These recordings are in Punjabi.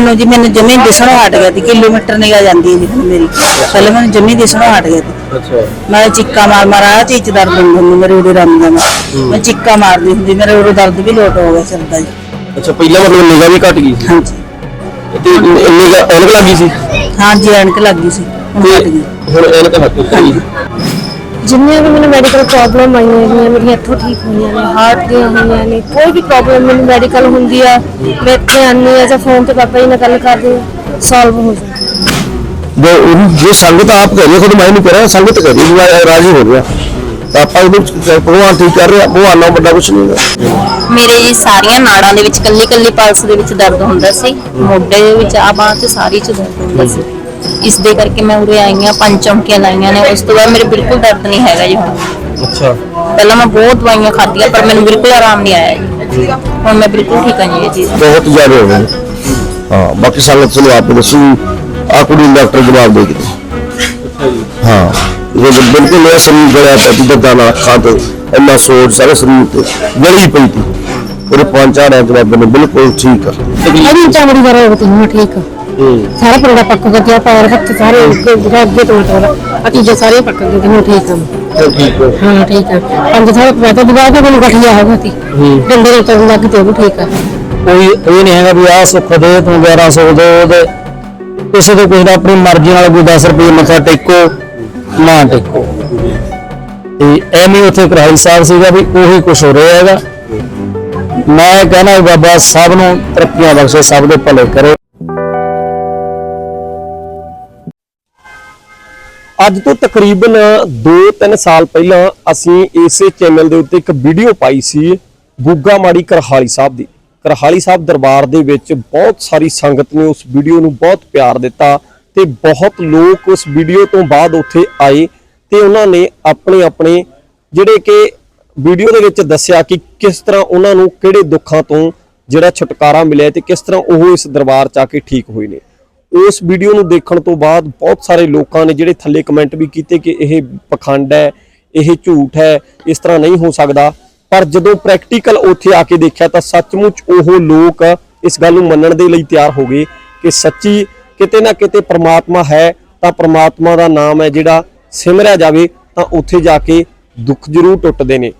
ਮੈਨੂੰ ਜੀ ਮੈਨੂੰ ਜਮੀ ਦਿਸਣੋਂ ਹਟ ਗਿਆ ਸੀ ਕਿਲੋਮੀਟਰ ਨਿਗਾ ਜਾਂਦੀ ਹੈ ਜੀ ਹੁਣ ਮੇਰੀ। ਪਹਿਲੇ ਮੈਨੂੰ ਜਮੀ ਦਿਸਣੋਂ ਹਟ ਗਿਆ ਸੀ। ਅੱਛਾ। ਮੈਂ ਚਿੱਕਾ ਮਾਰ ਮਾਰ ਆ ਚੀਜ਼ ਦਰਦ ਹੁੰਦੀ ਹੁੰਦੀ ਮੇਰੇ ਉਰੇ ਰੰਗ ਦਾ ਮੈਂ ਚਿੱਕਾ ਮਾਰਦੀ ਹੁੰਦੀ ਮੇਰੇ ਉਰੇ ਦਰਦ ਵੀ ਲੋਟ ਹੋ ਗਿਆ ਸਿਰ ਦਾ ਜੀ। ਅੱਛਾ ਪਹਿਲਾਂ ਮਤਲਬ ਨਿਗਾਹ ਵੀ ਘਟ ਗਈ ਸੀ? ਹਾਂਜੀ। ਤੇ ਨਿਗਾਹ ਐਨਕ ਲੱਗੀ ਸੀ? ਹਾਂਜੀ ਐਨਕ ਲੱਗ ਸੀ ਹੁਣ ਤੇ ਹਟ ਗਈ। ਹੁਣ ਐਨਕ ਹਟ ਗਈ। ਜਿੰਨੀਆਂ ਵੀ ਮੈਨੂੰ ਮੈਡੀਕਲ ਪ੍ਰੋਬਲਮ ਆਈਆਂ ਨੇ ਮੇਰੀਆਂ ਇੱਥੋਂ ਠੀਕ ਹੋਈਆਂ ਨੇ ਹਾਰਟ ਦੀਆਂ ਹੋਈਆਂ ਨੇ ਕੋਈ ਵੀ ਪ੍ਰੋਬਲਮ ਮੈਨੂੰ ਮੈਡੀਕਲ ਹੁੰਦੀ ਆ ਮੈਂ ਇੱਥੇ ਆਉਂਦੀ ਆ ਜਾਂ ਫੋਨ ਤੇ ਪਾਪਾ ਜੀ ਨਾਲ ਗੱਲ ਕਰਦੀ ਆ ਸੋਲਵ ਹੋ ਜਾਂਦੀ ਜੋ ਜੋ ਸੰਗਤ ਆਪ ਕਰ ਰਹੀ ਹੈ ਖੁਦ ਮੈਂ ਨਹੀਂ ਕਰ ਰਿਹਾ ਸੰਗਤ ਕਰ ਹੈ ਰਾਜੀ ਹੋ ਰਿਹਾ ਤਾਂ ਆਪਾਂ ਉਹਨੂੰ ਭਗਵਾਨ ਠੀਕ ਕਰ ਰਿਹਾ ਭਗਵਾਨ ਨਾਲ ਵੱਡਾ ਕੁਝ ਨਹੀਂ ਹੈ ਮੇਰੇ ਸਾਰੀਆਂ ਨਾੜਾਂ ਦੇ ਵਿੱਚ ਕੱਲੀ ਕੱਲੀ ਪਲਸ ਦੇ ਵਿੱਚ ਦਰਦ ਹੁੰਦਾ ਸੀ ਮੋਢੇ ਵਿੱਚ ਆ ਬਾਂਹ ਤੇ ਸਾਰੀ ਚ ਦਰਦ ਹੁੰਦਾ ਸੀ। ਇਸ ਦੇ ਕਰਕੇ ਮੈਂ ਉਰੇ ਆਈ ਆ ਪੰਜ ਚੌਂਕੀਆਂ ਲਾਈਆਂ ਨੇ ਉਸ ਤੋਂ ਬਾਅਦ ਮੇਰੇ ਬਿਲਕੁਲ ਦਰਦ ਨਹੀਂ ਹੈਗਾ ਜੀ ਹੁਣ ਅੱਛਾ ਪਹਿਲਾਂ ਮੈਂ ਬਹੁਤ ਦਵਾਈਆਂ ਖਾਧੀਆਂ ਪਰ ਮੈਨੂੰ ਬਿਲਕੁਲ ਆਰਾਮ ਨਹੀਂ ਆਇਆ ਜੀ ਹੁਣ ਮੈਂ ਬਿਲਕੁਲ ਠੀਕ ਹਾਂ ਜੀ ਇਹ ਚੀਜ਼ ਬਹੁਤ ਜ਼ਿਆਦਾ ਹੋ ਗਈ ਹਾਂ ਬਾਕੀ ਸੰਗਤ ਚਲੋ ਆਪ ਦੱਸੋ ਆ ਕੁੜੀ ਡਾਕਟਰ ਜਵਾਬ ਦੇ ਕਿਤੇ ਹਾਂ ਇਹ ਜੋ ਬਿਲਕੁਲ ਇਹ ਸਰੀਰ ਜਿਹੜਾ ਪਤੀ ਦਾ ਦਾਣਾ ਖਾਦ ਇੰਨਾ ਸੋਜ ਸਾਰਾ ਸਰੀਰ ਤੇ ਗਲੀ ਪਈ ਤੀ और पाँच चार ऐतवार बिल्कुल ठीक है अभी चावड़ी वगैरह होती हूँ ठीक है ਸਾਰਾ ਪਰੋੜਾ ਪੱਕ ਗਿਆ ਪੈਰ ਹੱਥ ਸਾਰੇ ਜਿਹੜਾ ਅੱਗੇ ਟਮਾਟਰ ਵਾਲਾ ਅਤੀਜੇ ਸਾਰੇ ਪੱਕ ਗਏ ਤੇ ਠੀਕ ਆ। ਠੀਕ ਹਾਂ ਠੀਕ ਆ। ਪੰਜ ਸਾਲ ਮੈਂ ਤਾਂ ਦੁਬਾਰਾ ਤਾਂ ਮੈਨੂੰ ਗਠੀਆ ਹੋ ਗਈ ਸੀ। ਡੰਡੇ ਨੂੰ ਲੱਗ ਤੇ ਉਹ ਠੀਕ ਆ। ਕੋਈ ਇਹ ਨਹੀਂ ਹੈਗਾ ਵੀ ਆਹ ਸੁੱਖ ਦੇ ਤੂੰ 1100 ਦੇ ਉਹਦੇ। ਕਿਸੇ ਤੋਂ ਕੋਈ ਨਾ ਆਪਣੀ ਮਰਜ਼ੀ ਨਾਲ ਕੋਈ 10 ਰੁਪਏ ਮੱਥਾ ਟੇਕੋ ਨਾ ਟੇਕੋ। ਤੇ ਐਵੇਂ ਉੱਥੇ ਕਰਾਈ ਸਾਹਿਬ ਸੀਗਾ ਵੀ ਉਹੀ ਕੁਝ ਹੋ ਰਿਹਾ ਹੈਗਾ। ਮੈਂ ਕਹਿੰਦਾ ਬਾਬਾ ਸਭ ਨੂੰ ਤਰੱਕੀਆਂ ਬਖਸ਼ੇ ਸਭ ਦੇ ਭਲੇ ਕਰੇ। ਅੱਜ ਤੋਂ ਤਕਰੀਬਨ 2-3 ਸਾਲ ਪਹਿਲਾਂ ਅਸੀਂ ਇਸੇ ਚੈਨਲ ਦੇ ਉੱਤੇ ਇੱਕ ਵੀਡੀਓ ਪਾਈ ਸੀ ਗੁੱਗਾ ਮਾੜੀ ਕਰਹਾਲੀ ਸਾਹਿਬ ਦੀ। ਕਰਹਾਲੀ ਸਾਹਿਬ ਦਰਬਾਰ ਦੇ ਵਿੱਚ ਬਹੁਤ ਸਾਰੀ ਸੰਗਤ ਨੇ ਉਸ ਵੀਡੀਓ ਨੂੰ ਬਹੁਤ ਪਿਆਰ ਦਿੱਤਾ ਤੇ ਬਹੁਤ ਲੋਕ ਉਸ ਵੀਡੀਓ ਤੋਂ ਬਾਅਦ ਉੱਥੇ ਆਏ ਤੇ ਉਹਨਾਂ ਨੇ ਆਪਣੇ ਆਪਣੇ ਜਿਹੜੇ ਕਿ ਵੀਡੀਓ ਦੇ ਵਿੱਚ ਦੱਸਿਆ ਕਿ ਕਿਸ ਤਰ੍ਹਾਂ ਉਹਨਾਂ ਨੂੰ ਕਿਹੜੇ ਦੁੱਖਾਂ ਤੋਂ ਜਿਹੜਾ ਛੁਟਕਾਰਾ ਮਿਲਿਆ ਤੇ ਕਿਸ ਤਰ੍ਹਾਂ ਉਹ ਇਸ ਦਰਬਾਰ ਚ ਆ ਕੇ ਠੀਕ ਹੋਏ ਨੇ। ਉਸ ਵੀਡੀਓ ਨੂੰ ਦੇਖਣ ਤੋਂ ਬਾਅਦ ਬਹੁਤ ਸਾਰੇ ਲੋਕਾਂ ਨੇ ਜਿਹੜੇ ਥੱਲੇ ਕਮੈਂਟ ਵੀ ਕੀਤੇ ਕਿ ਇਹ ਪਖੰਡ ਹੈ, ਇਹ ਝੂਠ ਹੈ, ਇਸ ਤਰ੍ਹਾਂ ਨਹੀਂ ਹੋ ਸਕਦਾ। ਪਰ ਜਦੋਂ ਪ੍ਰੈਕਟੀਕਲ ਉੱਥੇ ਆ ਕੇ ਦੇਖਿਆ ਤਾਂ ਸੱਚਮੁੱਚ ਉਹ ਲੋਕ ਇਸ ਗੱਲ ਨੂੰ ਮੰਨਣ ਦੇ ਲਈ ਤਿਆਰ ਹੋ ਗਏ ਕਿ ਸੱਚੀ ਕਿਤੇ ਨਾ ਕਿਤੇ ਪ੍ਰਮਾਤਮਾ ਹੈ, ਤਾਂ ਪ੍ਰਮਾਤਮਾ ਦਾ ਨਾਮ ਹੈ ਜਿਹੜਾ ਸਿਮਰਿਆ ਜਾਵੇ ਤਾਂ ਉੱਥੇ ਜਾ ਕੇ ਦੁੱਖ ਜ਼ਰੂਰ ਟੁੱਟਦੇ ਨੇ।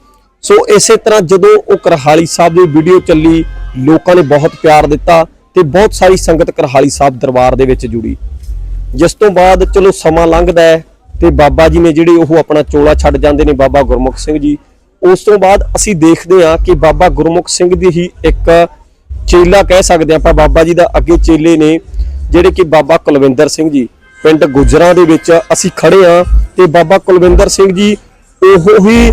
ਸੋ ਇਸੇ ਤਰ੍ਹਾਂ ਜਦੋਂ ਉਹ ਕਰਹਾਲੀ ਸਾਹਿਬ ਦੀ ਵੀਡੀਓ ਚੱਲੀ, ਲੋਕਾਂ ਨੇ ਬਹੁਤ ਪਿਆਰ ਦਿੱਤਾ। ਤੇ ਬਹੁਤ ਸਾਰੀ ਸੰਗਤ ਕਰਹਾਲੀ ਸਾਹਿਬ ਦਰਬਾਰ ਦੇ ਵਿੱਚ ਜੁੜੀ। ਜਿਸ ਤੋਂ ਬਾਅਦ ਚਲੋ ਸਮਾਂ ਲੰਘਦਾ ਹੈ ਤੇ ਬਾਬਾ ਜੀ ਨੇ ਜਿਹੜੇ ਉਹ ਆਪਣਾ ਚੋਲਾ ਛੱਡ ਜਾਂਦੇ ਨੇ ਬਾਬਾ ਗੁਰਮੁਖ ਸਿੰਘ ਜੀ, ਉਸ ਤੋਂ ਬਾਅਦ ਅਸੀਂ ਦੇਖਦੇ ਹਾਂ ਕਿ ਬਾਬਾ ਗੁਰਮੁਖ ਸਿੰਘ ਦੀ ਹੀ ਇੱਕ ਚੇਲਾ ਕਹਿ ਸਕਦੇ ਹਾਂ ਆਪਾਂ, ਬਾਬਾ ਜੀ ਦਾ ਅੱਗੇ ਚੇਲੇ ਨੇ ਜਿਹੜੇ ਕਿ ਬਾਬਾ ਕੁਲਵਿੰਦਰ ਸਿੰਘ ਜੀ। ਪਿੰਡ ਗੁਜਰਾਂ ਦੇ ਵਿੱਚ ਅਸੀਂ ਖੜੇ ਹਾਂ ਤੇ ਬਾਬਾ ਕੁਲਵਿੰਦਰ ਸਿੰਘ ਜੀ ਉਹ ਹੀ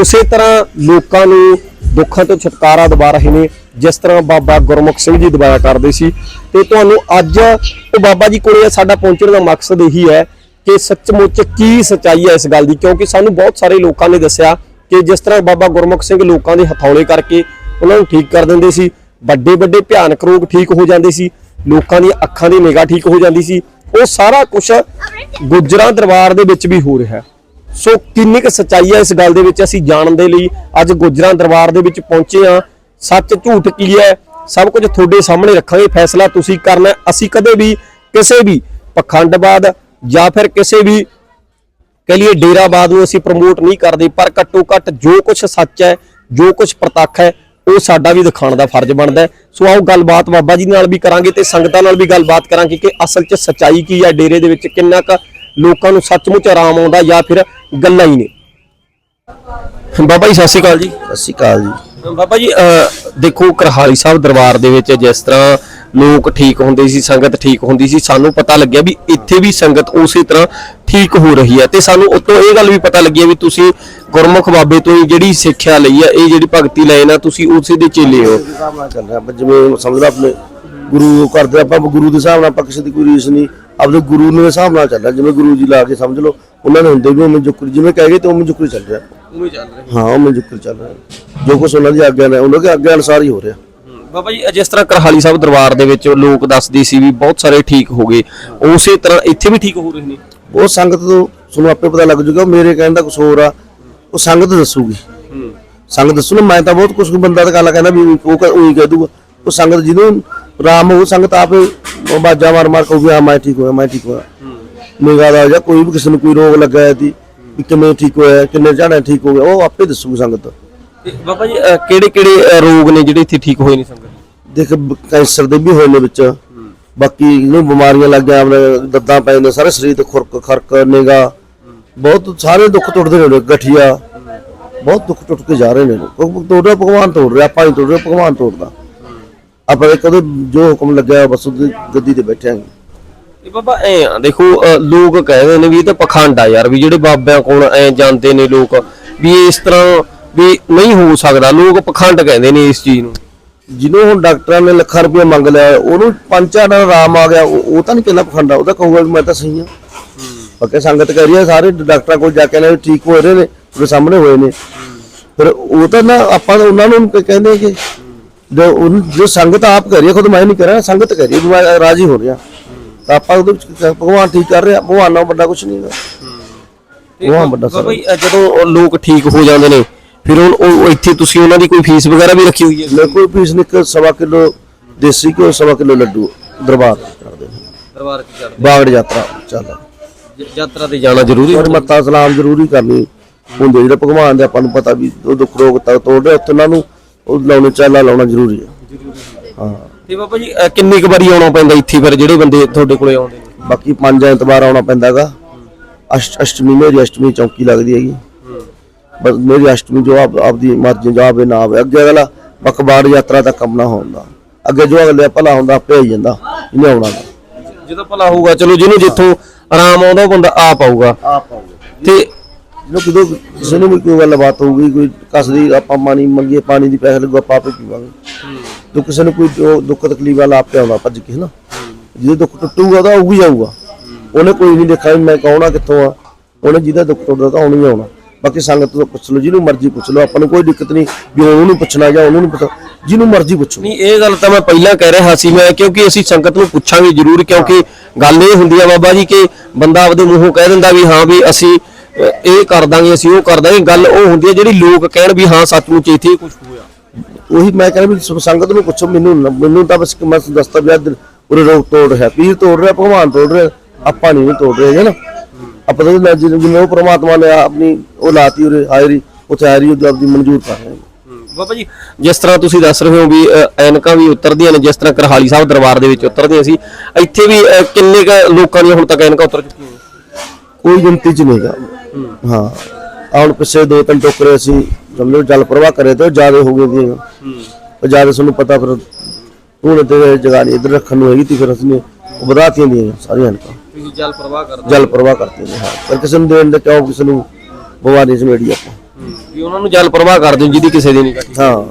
ਉਸੇ ਤਰ੍ਹਾਂ ਲੋਕਾਂ ਨੂੰ ਦੁੱਖਾਂ ਤੋਂ ਛੁਟਕਾਰਾ ਦਿਵਾ ਰਹੇ ਨੇ। ਜਿਸ ਤਰ੍ਹਾਂ ਬਾਬਾ ਗੁਰਮੁਖ ਸਿੰਘ ਜੀ ਦਵਾਇਆ ਕਰਦੇ ਸੀ ਤੇ ਤੁਹਾਨੂੰ ਅੱਜ ਉਹ ਬਾਬਾ ਜੀ ਕੋਲੇ ਸਾਡਾ ਪਹੁੰਚਣ ਦਾ ਮਕਸਦ ਇਹੀ ਹੈ ਕਿ ਸੱਚਮੁੱਚ ਕੀ ਸਚਾਈ ਹੈ ਇਸ ਗੱਲ ਦੀ, ਕਿਉਂਕਿ ਸਾਨੂੰ ਬਹੁਤ ਸਾਰੇ ਲੋਕਾਂ ਨੇ ਦੱਸਿਆ ਕਿ ਜਿਸ ਤਰ੍ਹਾਂ ਬਾਬਾ ਗੁਰਮੁਖ ਸਿੰਘ ਲੋਕਾਂ ਦੇ ਹਥੌਲੇ ਕਰਕੇ ਉਹਨਾਂ ਨੂੰ ਠੀਕ ਕਰ ਦਿੰਦੇ ਸੀ, ਵੱਡੇ ਵੱਡੇ ਭਿਆਨਕ ਰੋਗ ਠੀਕ ਹੋ ਜਾਂਦੇ ਸੀ, ਲੋਕਾਂ ਦੀਆਂ ਅੱਖਾਂ ਦੀ ਨਿਗਾਹ ਠੀਕ ਹੋ ਜਾਂਦੀ ਸੀ, ਉਹ ਸਾਰਾ ਕੁਝ ਗੁਜਰਾਂ ਦਰਬਾਰ ਦੇ ਵਿੱਚ ਵੀ ਹੋ ਰਿਹਾ ਸੋ ਕਿੰਨੀ ਕੁ ਸੱਚਾਈ ਹੈ ਇਸ ਗੱਲ ਦੇ ਵਿੱਚ, ਅਸੀਂ ਜਾਣਨ ਦੇ ਲਈ ਅੱਜ ਗੁਜਰਾਂ ਦਰਬਾਰ ਦੇ ਵਿੱਚ ਪਹੁੰਚੇ ਆ ਸੱਚ ਝੂਠ ਕੀ ਹੈ? ਸਭ ਕੁਝ ਤੁਹਾਡੇ ਸਾਹਮਣੇ ਰੱਖਾਂਗੇ। ਫੈਸਲਾ ਤੁਸੀਂ ਕਰਨਾ ਅਸੀਂ ਕਦੇ ਵੀ ਕਿਸੇ ਵੀ ਪਖੰਡਵਾਦ ਜਾਂ ਫਿਰ ਕਿਸੇ ਵੀ ਕਹ ਲਈਏ ਡੇਰਾਵਾਦ ਨੂੰ ਅਸੀਂ ਪ੍ਰਮੋਟ ਨਹੀਂ ਕਰਦੇ। ਪਰ ਘੱਟੋ ਘੱਟ ਜੋ ਕੁਝ ਸੱਚ ਹੈ, ਜੋ ਕੁਝ ਪ੍ਰਤੱਖ ਹੈ, ਉਹ ਸਾਡਾ ਵੀ ਦਿਖਾਉਣ ਦਾ ਫਰਜ਼ ਬਣਦਾ ਸੋ ਆਓ ਗੱਲਬਾਤ ਬਾਬਾ ਜੀ ਨਾਲ ਵੀ ਕਰਾਂਗੇ ਤੇ ਸੰਗਤਾਂ ਨਾਲ ਵੀ ਗੱਲਬਾਤ ਕਰਾਂਗੇ ਕਿ ਅਸਲ 'ਚ ਸੱਚਾਈ ਕੀ ਹੈ, ਡੇਰੇ ਦੇ ਵਿੱਚ ਕਿੰਨਾ ਕੁ ਲੋਕਾਂ ਨੂੰ ਸੱਚਮੁੱਚ ਆਰਾਮ ਆਉਂਦਾ ਜਾਂ ਫਿਰ ਗੱਲਾਂ ਹੀ ਨੇ। ਬਾਬਾ ਜੀ, ਸਤਿ ਸ਼੍ਰੀ ਅਕਾਲ ਜੀ। ਸਤਿ ਸ਼੍ਰੀ ਅਕਾਲ ਜੀ। ਬਾਬਾ ਜੀ ਦੇਖੋ ਕਰਹਾਲੀ ਸਾਹਿਬ ਦਰਬਾਰ ਦੇ ਵਿੱਚ ਜਿਸ ਤਰ੍ਹਾਂ ਲੋਕ ਠੀਕ ਹੁੰਦੇ ਸੀ, ਸੰਗਤ ਠੀਕ ਹੁੰਦੀ ਸੀ, ਸਾਨੂੰ ਪਤਾ ਲੱਗਿਆ ਵੀ ਇੱਥੇ ਵੀ ਸੰਗਤ ਉਸੇ ਤਰ੍ਹਾਂ ਠੀਕ ਹੋ ਰਹੀ ਹੈ ਤੇ ਸਾਨੂੰ ਉਤੋਂ ਇਹ ਗੱਲ ਵੀ ਪਤਾ ਲੱਗੀ ਵੀ ਤੁਸੀਂ ਗੁਰਮੁਖ ਬਾਬੇ ਤੋਂ ਹੀ ਜਿਹੜੀ ਸਿੱਖਿਆ ਲਈ ਹੈ ਇਹ ਜਿਹੜੀ ਭਗਤੀ ਲਏ ਨਾ, ਤੁਸੀਂ ਉਸੇ ਦੇ ਚੇਲੇ ਹੋ। ਜਿਵੇਂ ਸਮਝ ਆਪਣੇ ਗੁਰੂ ਕਰਦੇ ਆਪਾਂ ਗੁਰੂ ਦੇ ਹਿਸਾਬ ਨਾਲ ਆਪਾਂ ਕਿਸੇ ਦੀ ਕੋਈ ਰੀਸ ਨਹੀਂ। ਆਪਣੇ ਗੁਰੂ ਦੇ ਹਿਸਾਬ ਨਾਲ ਚੱਲ ਰਿਹਾ ਜਿਵੇਂ ਗੁਰੂ ਜੀ ਲਾ ਕੇ ਸਮਝ ਲਓ ਉਹਨਾਂ ਨੇ ਹੁੰਦੇ ਵੀ ਉਵੇਂ ਜੁਕਰੀ ਜਿਵੇਂ ਕਹੇ ਗਏ ਤੇ ਉਵੇਂ ਜੁਕਰੀ ਚੱਲ ਰਿਹਾ। ਉਵੇਂ ਚੱਲ ਰਿਹਾ। ਹਾਂ ਉਵੇਂ ਜੁਕਰੀ ਚੱਲ ਰਿਹਾ। ਜੋ ਕੁਛ ਉਹਨਾਂ ਦੀ ਆਗਿਆ ਨੇ ਉਹਨਾਂ ਦੀ ਆਗਿਆ ਅਨੁਸਾਰ ਹੀ ਹੋ ਰਿਹਾ। ਬਾਬਾ ਜੀ ਜਿਸ ਤਰ੍ਹਾਂ ਕਰਹਾਲੀ ਸਾਹਿਬ ਦਰਬਾਰ ਦੇ ਵਿੱਚ ਲੋਕ ਦੱਸਦੇ ਸੀ ਵੀ ਬਹੁਤ ਸਾਰੇ ਠੀਕ ਹੋ ਗਏ ਉਸੇ ਤਰ੍ਹਾਂ ਇੱਥੇ ਵੀ ਠੀਕ ਹੋ ਰਹੇ ਨੇ? ਬਹੁਤ ਸੰਗਤ ਤੋਂ ਤੁਹਾਨੂੰ ਆਪੇ ਪਤਾ ਲੱਗ ਜੂਗਾ ਮੇਰੇ ਕਹਿਣ ਦਾ ਕੁਛ ਹੋਰ ਆ ਉਹ ਸੰਗਤ ਦੱਸੂਗੀ। ਸੰਗਤ ਦੱਸੂ ਨਾ ਮੈਂ ਤਾਂ ਬਹੁਤ ਕੁਝ ਬੰਦਾ ਤਾਂ ਗੱਲ ਕਹਿੰਦਾ ਵੀ ਉਹ ਉਹੀ ਕਹਿ ਦੂਗਾ। ਉਹ ਸੰਗਤ ਜਿਹਨੂੰ ਰਾਮ ਉਹ ਸੰਗਤ ਆਪੇ ਬਾਜਾ ਮਾਰ ਮਾਰ ਕਹੂਗੀ ਹਾਂ ਮੈਂ ਠੀਕ ਹੋਇਆ ਮੈਂ ਠੀਕ ਹੋਇਆ। ਨਿਗਾਹ ਦਾ ਜਾਂ ਕੋਈ ਵੀ ਕਿਸੇ ਨੂੰ ਕੋਈ ਰੋਗ ਲੱਗਾ ਹੈ ਦੀ ਵੀ ਕਿਵੇਂ ਠੀਕ ਹੋਇਆ ਕਿੰਨੇ ਝਾੜਾ ਠੀਕ ਹੋ ਗਿਆ ਉਹ ਆਪੇ ਦੱਸੂ ਸੰਗਤ। ਤੇ ਬਾਬਾ ਜੀ ਕਿਹੜੇ ਕਿਹੜੇ ਰੋਗ ਨੇ ਜਿਹੜੇ ਇੱਥੇ ਠੀਕ ਹੋਏ ਨੇ ਸੰਗਤ? ਦੇਖ ਕੈਂਸਰ ਦੇ ਵੀ ਹੋਏ ਨੇ ਵਿੱਚ। ਬਾਕੀ ਇਹਨੂੰ ਬਿਮਾਰੀਆਂ ਲੱਗ ਗਿਆ ਆਪਣੇ ਦੱਦਾਂ ਪੈ ਨੇ ਸਾਰੇ ਸਰੀਰ ਤੇ ਖੁਰਕ ਖਰਕ ਨਿਗਾ ਬਹੁਤ ਸਾਰੇ ਦੁੱਖ ਟੁੱਟਦੇ ਨੇ ਗਠੀਆ। ਬਹੁਤ ਦੁੱਖ ਟੁੱਟ ਕੇ ਜਾ ਰਹੇ ਨੇ। ਉਹ ਤੋੜ ਰਿਹਾ ਭਗਵਾਨ ਤੋੜ ਰਿਹਾ ਆਪਾਂ ਹੀ ਤੋੜ ਰਹੇ ਭਗਵਾਨ ਤੋੜਦਾ। ਆਪਾਂ ਦੇ ਕਦੇ ਜੋ ਹੁਕਮ ਲੱਗਿਆ ਬਸ ਉਹਦੀ ਗੱਦੀ ਤੇ ਬੈਠਾਂਗੇ ਇਹ ਬਾਬਾ ਐ ਆ ਦੇਖੋ ਅ, ਲੋਕ ਕਹਿੰਦੇ ਨੇ ਵੀ ਇਹ ਤਾਂ ਪਖੰਡ ਆ ਯਾਰ ਵੀ ਜਿਹੜੇ ਬਾਬਿਆਂ ਕੋਲ ਐ ਜਾਂਦੇ ਨੇ ਲੋਕ ਵੀ ਇਸ ਤਰ੍ਹਾਂ ਵੀ ਨਹੀਂ ਹੋ ਸਕਦਾ। ਲੋਕ ਪਖੰਡ ਕਹਿੰਦੇ ਨੇ ਇਸ ਚੀਜ਼ ਨੂੰ। ਜਿਹਨੂੰ ਹੁਣ ਡਾਕਟਰਾਂ ਨੇ ਲੱਖਾਂ ਰੁਪਏ ਮੰਗ ਲਿਆ ਉਹਨੂੰ ਪੰਜ ਚਾਰ ਨਾਲ ਆਰਾਮ ਆ ਗਿਆ ਉਹ ਉਹ ਤਾਂ ਨਹੀਂ ਕਹਿੰਦਾ ਪਖੰਡਾ ਉਹ ਤਾਂ ਕਹੂਗਾ ਵੀ ਮੈਂ ਤਾਂ ਸਹੀ ਹਾਂ ਪੱਕੇ ਸੰਗਤ ਕਹਿ ਰਹੀ ਹੈ ਸਾਰੇ ਡਾਕਟਰਾਂ ਕੋਲ ਜਾ ਕੇ ਨਾ ਠੀਕ ਹੋ ਰਹੇ ਨੇ ਉਹਦੇ ਸਾਹਮਣੇ ਹੋਏ ਨੇ। ਫਿਰ ਉਹ ਤਾਂ ਨਾ ਆਪਾਂ ਤਾਂ ਉਹਨਾਂ ਨੂੰ ਕ- ਕਹਿੰਦੇ ਕਿ ਜੋ ਉਹਨੂੰ- ਜੋ ਸੰਗਤ ਆਪ ਕਰ ਰਹੀ ਹੈ ਖੁਦ ਮੈਂ ਨਹੀਂ ਕਰ ਰਿਹਾ ਸੰਗਤ ਕਰ ਰਹੀ ਹੈ ਮੈਂ ਰਾਜੀ ਹੋ ਰਿਹਾ। ਤਾਂ ਆਪਾਂ ਉਹਦੇ ਵਿੱਚ ਕ- ਭਗਵਾਨ ਠੀਕ ਕਰ ਰਿਹਾ ਭਗਵਾਨ ਨਾਲ ਵੱਡਾ ਕੁਝ ਨਹੀਂ ਹੈਗਾ। ਭਗਵਾਨ ਵੱਡਾ ਬਾਬਾ ਸਾਰਾ। ਜੀ ਅ, ਜਦੋਂ ਉਹ ਲੋਕ ਠੀਕ ਹੋ ਜਾਂਦੇ ਨੇ ਫਿਰ ਉਹ ਉਹ ਇੱਥੇ ਤੁਸੀਂ ਉਹਨਾਂ ਦੀ ਕੋਈ ਫੀਸ ਵਗੈਰਾ ਵੀ ਰੱਖੀ ਹੋਈ ਹੈ? ਮੇਰੇ ਕੋਲ ਪੀਸ ਨਿਕ ਸਵਾ ਕਿਲੋ ਦੇਸੀ ਘਿਓ ਸਵਾ ਕਿਲੋ ਲੱਡੂ ਦਰਬਾਰ ਕਰਦੇ ਨੇ। ਦਰਬਾਰ ਕੀ ਕਰਦੇ ਬਾਗੜ ਯਾਤਰਾ ਚੱਲ ਯਾਤਰਾ ਤੇ ਜਾਣਾ ਜ਼ਰੂਰੀ ਔਰ ਮੱਤਾ ਸਲਾਮ ਜ਼ਰੂਰੀ ਕਰਨੀ ਹੁੰਦੇ ਜਿਹੜੇ ਭਗਵਾਨ ਦੇ ਆਪਾਂ ਨੂੰ ਪਤਾ ਵੀ ਉਹ ਦੁੱਖ ਰੋਗ ਤੱਕ ਤੋੜਦੇ ਉੱਥੇ ਉਹਨਾਂ ਨੂੰ ਉਹ ਲਾਉਣੇ ਚਾਲਾ ਲਾਉਣਾ ਜ਼ਰੂਰੀ ਹੈ ਹਾਂ। ਤੇ ਬਾਬਾ ਜੀ ਕਿੰਨੀ ਕੁ ਵਾਰੀ ਆਉਣਾ ਪੈਂਦਾ ਇੱਥੇ ਫਿਰ ਜਿਹੜੇ ਬੰਦੇ ਤੁਹਾਡੇ ਕੋਲੇ ਆਉਂਦੇ ਨੇ? ਬਾਕੀ ਪੰਜ ਐਤਵਾਰ ਆਉਣਾ ਪੈਂਦਾਗਾ। ਅਸ਼ਟ ਅਸ਼ਟਮੀ ਮੇਰੀ ਅਸ਼ਟਮੀ ਚੌਂਕੀ ਲੱਗਦੀ ਹੈਗੀ। ਬਸ ਮੇਰੀ ਅਸ਼ਟਮੀ ਜੋ ਆਪ ਆਪਦੀ ਮਰਜ਼ੀ ਜਾਵੇ ਨਾ ਆਵੇ। ਅੱਗੇ ਅਗਲਾ ਬਕਬਾੜ ਯਾਤਰਾ ਤੱਕ ਆਪਣਾ ਹੁੰਦਾ ਅੱਗੇ ਜੋ ਅਗਲੇ ਭਲਾ ਹੁੰਦਾ ਆਪੇ ਆਈ ਜਾਂਦਾ। ਇਹਨੇ ਆਉਣਾ ਗਾ। ਭਲਾ ਹੋਊਗਾ ਚਲੋ ਜਿਹਨੂੰ ਜਿੱਥੋਂ ਆਰਾਮ ਆਉਂਦਾ ਉਹ ਬੰਦਾ ਆਪ ਆਊਗਾ। ਆਪ ਆਉਂਦੇ ਤੇ ਜਦੋਂ ਕਿਦੋਂ ਕਿਸੇ ਨੂੰ ਵੀ ਕੋਈ ਗੱਲਬਾਤ ਹੋਊਗੀ ਕੋਈ ਕਸਦੀ ਆਪਾਂ ਪਾਣੀ ਮੰਗੀਏ ਪਾਣੀ ਦੀ ਪੈਸੇ ਲੱਗੂ ਆਪਾਂ ਆਪੇ ਪੀਵਾਂਗੇ। ਜੋ ਕਿਸੇ ਨੂੰ ਕੋਈ ਜੋ ਦੁੱਖ ਤਕਲੀਫ ਵਾਲਾ ਆਪੇ ਆਉਂਦਾ ਭੱਜ ਕੇ ਹਨਾ? ਜਿਹਦੇ ਦੁੱਖ ਟੁੱਟੂਗਾ ਤਾਂ ਉਹ ਵੀ ਜਾਊਗਾ ਉਹਨੇ ਕੋਈ ਨਹੀਂ ਦੇਖਿਆ ਮੈਂ ਕੌਣ ਆ ਕਿੱਥੋਂ ਆ। ਉਹਨੇ ਜਿਹਦਾ ਦੁੱਖ ਟੁੱਟਦਾ ਤਾਂ ਉਹਨੂੰ ਹੀ ਆਉਣਾ। ਬਾਕੀ ਸੰਗਤ ਤੋਂ ਪੁੱਛ ਲਓ ਜਿਹਨੂੰ ਮਰਜ਼ੀ ਪੁੱਛ ਲਓ। ਆਪਾਂ ਨੂੰ ਕੋਈ ਦਿੱਕਤ ਨਹੀਂ ਵੀ ਉਹਨੂੰ ਨਹੀਂ ਪੁੱਛਣਾ ਜਾਂ ਉਹਨੂੰ ਨਹੀਂ ਪੁੱਛਣਾ। ਜਿਹਨੂੰ ਮਰਜ਼ੀ ਪੁੱਛੋ। ਨਹੀਂ ਇਹ ਗੱਲ ਤਾਂ ਮੈਂ ਪਹਿਲਾਂ ਕਹਿ ਰਿਹਾ ਸੀ ਮੈਂ ਕਿਉਂਕਿ ਅਸੀਂ ਸੰਗਤ ਨੂੰ ਪੁੱਛਾਂਗੇ ਜ਼ਰੂਰ ਕਿਉਂਕਿ ਗੱਲ ਇਹ ਹੁੰਦੀ ਆ ਬਾਬਾ ਜੀ ਕਿ ਬੰਦਾ ਆਪਦੇ ਮੂੰਹੋਂ ਕਹਿ ਦਿੰਦਾ ਵੀ ਹਾਂ ਵੀ ਅਸੀਂ ਇਹ ਕਰ ਦਾਂਗੇ ਅਸੀਂ ਉਹ ਕਰ ਦਾਂਗੇ। ਗੱਲ ਉਹ ਹੁੰਦੀ ਹੈ ਜਿਹੜੀ ਲੋਕ ਕਹਿਣ ਵੀ ਹਾਂ ਸੱਚਮੁੱਚ ਇੱਥੇ ਕੁਝ ਹੋਇਆ। ਉਹੀ ਮੈਂ ਕਹਿੰਦਾ ਵੀ ਸੰਗਤ ਨੂੰ ਪੁੱਛੋ ਮੈਨੂੰ ਮੈਨੂੰ ਤਾਂ ਬਸ ਮੈਂ ਦੱਸਤਾ ਵੀ ਉਰੇ ਰੋਗ ਤੋੜ ਰਿਹਾ ਪੀਰ ਤੋੜ ਰਿਹਾ ਭਗਵਾਨ ਤੋੜ ਰਿਹਾ ਆਪਾਂ ਨਹੀਂ ਤੋੜ ਰਹੇ ਹੈ ਨਾ। ਆਪਾਂ ਤਾਂ ਜਿਵੇਂ ਉਹ ਪ੍ਰਮਾਤਮਾ ਨੇ ਆਪਣੀ ਉਹ ਲਾਤੀ ਉਰੇ ਹਾਇਰੀ ਉੱਥੇ ਹਾਇਰੀ ਉਹ ਆਪਦੀ ਮਨਜ਼ੂਰ ਕਰ ਰਹੇ ਬਾਬਾ ਜੀ ਜਿਸ ਤਰ੍ਹਾਂ ਤੁਸੀਂ ਦੱਸ ਰਹੇ ਹੋ ਵੀ ਐਨਕਾਂ ਵੀ ਉਤਰਦੀਆਂ ਨੇ ਜਿਸ ਤਰ੍ਹਾਂ ਕਰਹਾਲੀ ਸਾਹਿਬ ਦਰਬਾਰ ਦੇ ਵਿੱਚ ਉਤਰਦੀਆਂ ਸੀ ਇੱਥੇ ਵੀ ਕਿੰਨੇ ਕੁ ਲੋਕਾਂ ਦੀਆਂ ਹੁਣ ਤੱਕ ਐਨਕਾਂ ਉਤਰ ਚੁੱਕੀਆਂ ਕੋਈ ਗਿਣਤੀ ਚ ਨਹੀਂਗਾ ਹਾਂ। ਆਹ ਹੁਣ ਪਿੱਛੇ ਦੋ ਤਿੰਨ ਟੋਕਰੇ ਅਸੀਂ ਸਮਝੋ ਜਲ ਪ੍ਰਵਾਹ ਕਰੇ ਤੇ ਜ਼ਿਆਦਾ ਹੋ ਗਏ ਦੀਆਂ ਉਹ ਜ਼ਿਆਦਾ ਸਾਨੂੰ ਪਤਾ ਫਿਰ ਹੁਣ ਤੇ ਜਗ੍ਹਾ ਨਹੀਂ ਇੱਧਰ ਰੱਖਣ ਨੂੰ ਹੈਗੀ ਤੇ ਫਿਰ ਅਸੀਂ ਉਹ ਵਧਾਤੀਆਂ ਦੀਆਂ ਸਾਰੀਆਂ ਹਲਕਾ ਤੁਸੀਂ ਜਲ ਪ੍ਰਵਾਹ ਕਰਦੇ ਜਲ ਪ੍ਰਵਾਹ ਕਰਤੇ ਨੇ ਹਾਂ। ਪਰ ਕਿਸੇ ਨੂੰ ਦੇਣ ਦੇ ਕਿਉਂ ਕਿਸੇ ਨੂੰ ਬਿਮਾਰੀ ਸਮੇੜੀ ਆਪਾਂ। ਵੀ ਉਹਨਾਂ ਨੂੰ ਜਲ ਪ੍ਰਵਾਹ ਕਰਦੇ ਜਿਹਦੀ ਕਿਸੇ ਦੀ ਨਹੀਂ ਘਟੀ ਹਾਂ।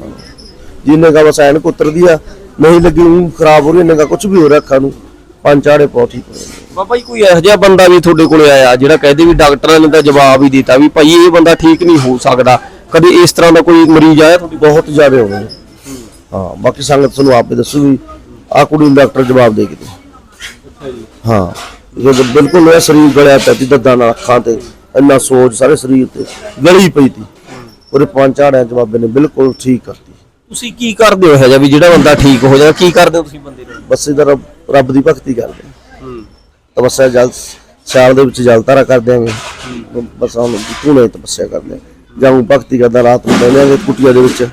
ਜਿੰਨੇ ਕਾ ਵਸਾਇਣ ਉਤਰਦੀ ਆ ਨਹੀਂ ਲੱਗੀ ਖਰਾਬ ਹੋ ਰਹੀ ਨੇ ਕਾ ਕੁਝ ਵੀ ਹੋ ਰਿਹਾ ਅੱਖਾਂ ਨੂੰ। ਪੰਜ ਚਾੜੇ ਹੋ ਜਾਂਦੇ। ਬਾਬਾ ਜੀ ਕੋਈ ਇਹੋ ਜਿਹਾ ਬੰਦਾ ਵੀ ਤੁਹਾਡੇ ਕੋਲੇ ਆਇਆ ਜਿਹੜਾ ਕਹਦੇ ਵੀ ਡਾਕਟਰਾਂ ਨੇ ਤਾਂ ਜਵਾਬ ਹੀ ਦਿੱਤਾ ਵੀ ਭਾਈ ਇਹ ਬੰਦਾ ਠੀਕ ਨਹੀਂ ਹੋ ਸਕਦਾ। ਕਦੇ ਇਸ ਤਰ੍ਹਾਂ ਦਾ ਕੋਈ ਮਰੀਜ਼ ਆਇਆ ਤੁਹਾਡੇ ਬਹੁਤ ਜ਼ਿਆਦਾ ਹੋ ਗਏ। ਹਾਂ ਬਾਕੀ ਸੰਗਤ ਤੁਹਾਨੂੰ ਆਪੇ ਦੱਸੂ ਵੀ ਆ ਕੁੜੀ ਨੂੰ ਡਾਕਟਰ ਜਵਾਬ ਦੇ ਕੇ ਦੇ ਹਾਂ ਤਾਂ ਬਿਲਕੁਲ ਇਹ ਸਰੀਰ ਗਲਿਆ ਪਿਆ ਸੀ ਦੱਦਾਂ ਨਾਲ ਅੱਖਾਂ ਤੇ ਇੰਨਾ ਸੋਜ ਸਾਰੇ ਸਰੀਰ ਤੇ ਗਲੀ ਪਈ ਤੀ ਉਹਦੇ ਪੰਜ ਝਾੜਿਆਂ ਚ ਬਾਬੇ ਨੇ ਬਿਲਕੁਲ ਠੀਕ ਕਰਤੀ। ਤੁਸੀਂ ਕੀ ਕਰਦੇ ਹੋ ਇਹੋ ਜਿਹਾ ਵੀ ਜਿਹੜਾ ਬੰਦਾ ਠੀਕ ਹੋ ਜਾਣਾ ਕੀ ਕਰਦੇ ਹੋ ਤੁਸੀਂ ਬੰਦੇ ਨੂੰ? ਬਸ ਇਹਦਾ ਰੱਬ ਦੀ ਭਗਤੀ ਕਰਦੇ। ਤਪੱਸਿਆ ਜਲ ਸਿਆਲ ਦੇ ਵਿੱਚ ਜਲ ਧਾਰਾ ਕਰ ਦਿਆਂਗੇ ਬਸ ਹੁਣ ਧੂਣੇ ਤਪੱਸਿਆ ਕਰਦੇ ਹਾਂ। ਜਾਂ ਭਗਤੀ ਕਰਦਾ ਰਾਤ ਨੂੰ ਬਹਿ ਜਾਂਗੇ ਕੁਟੀਆ ਦੇ ਵਿੱਚ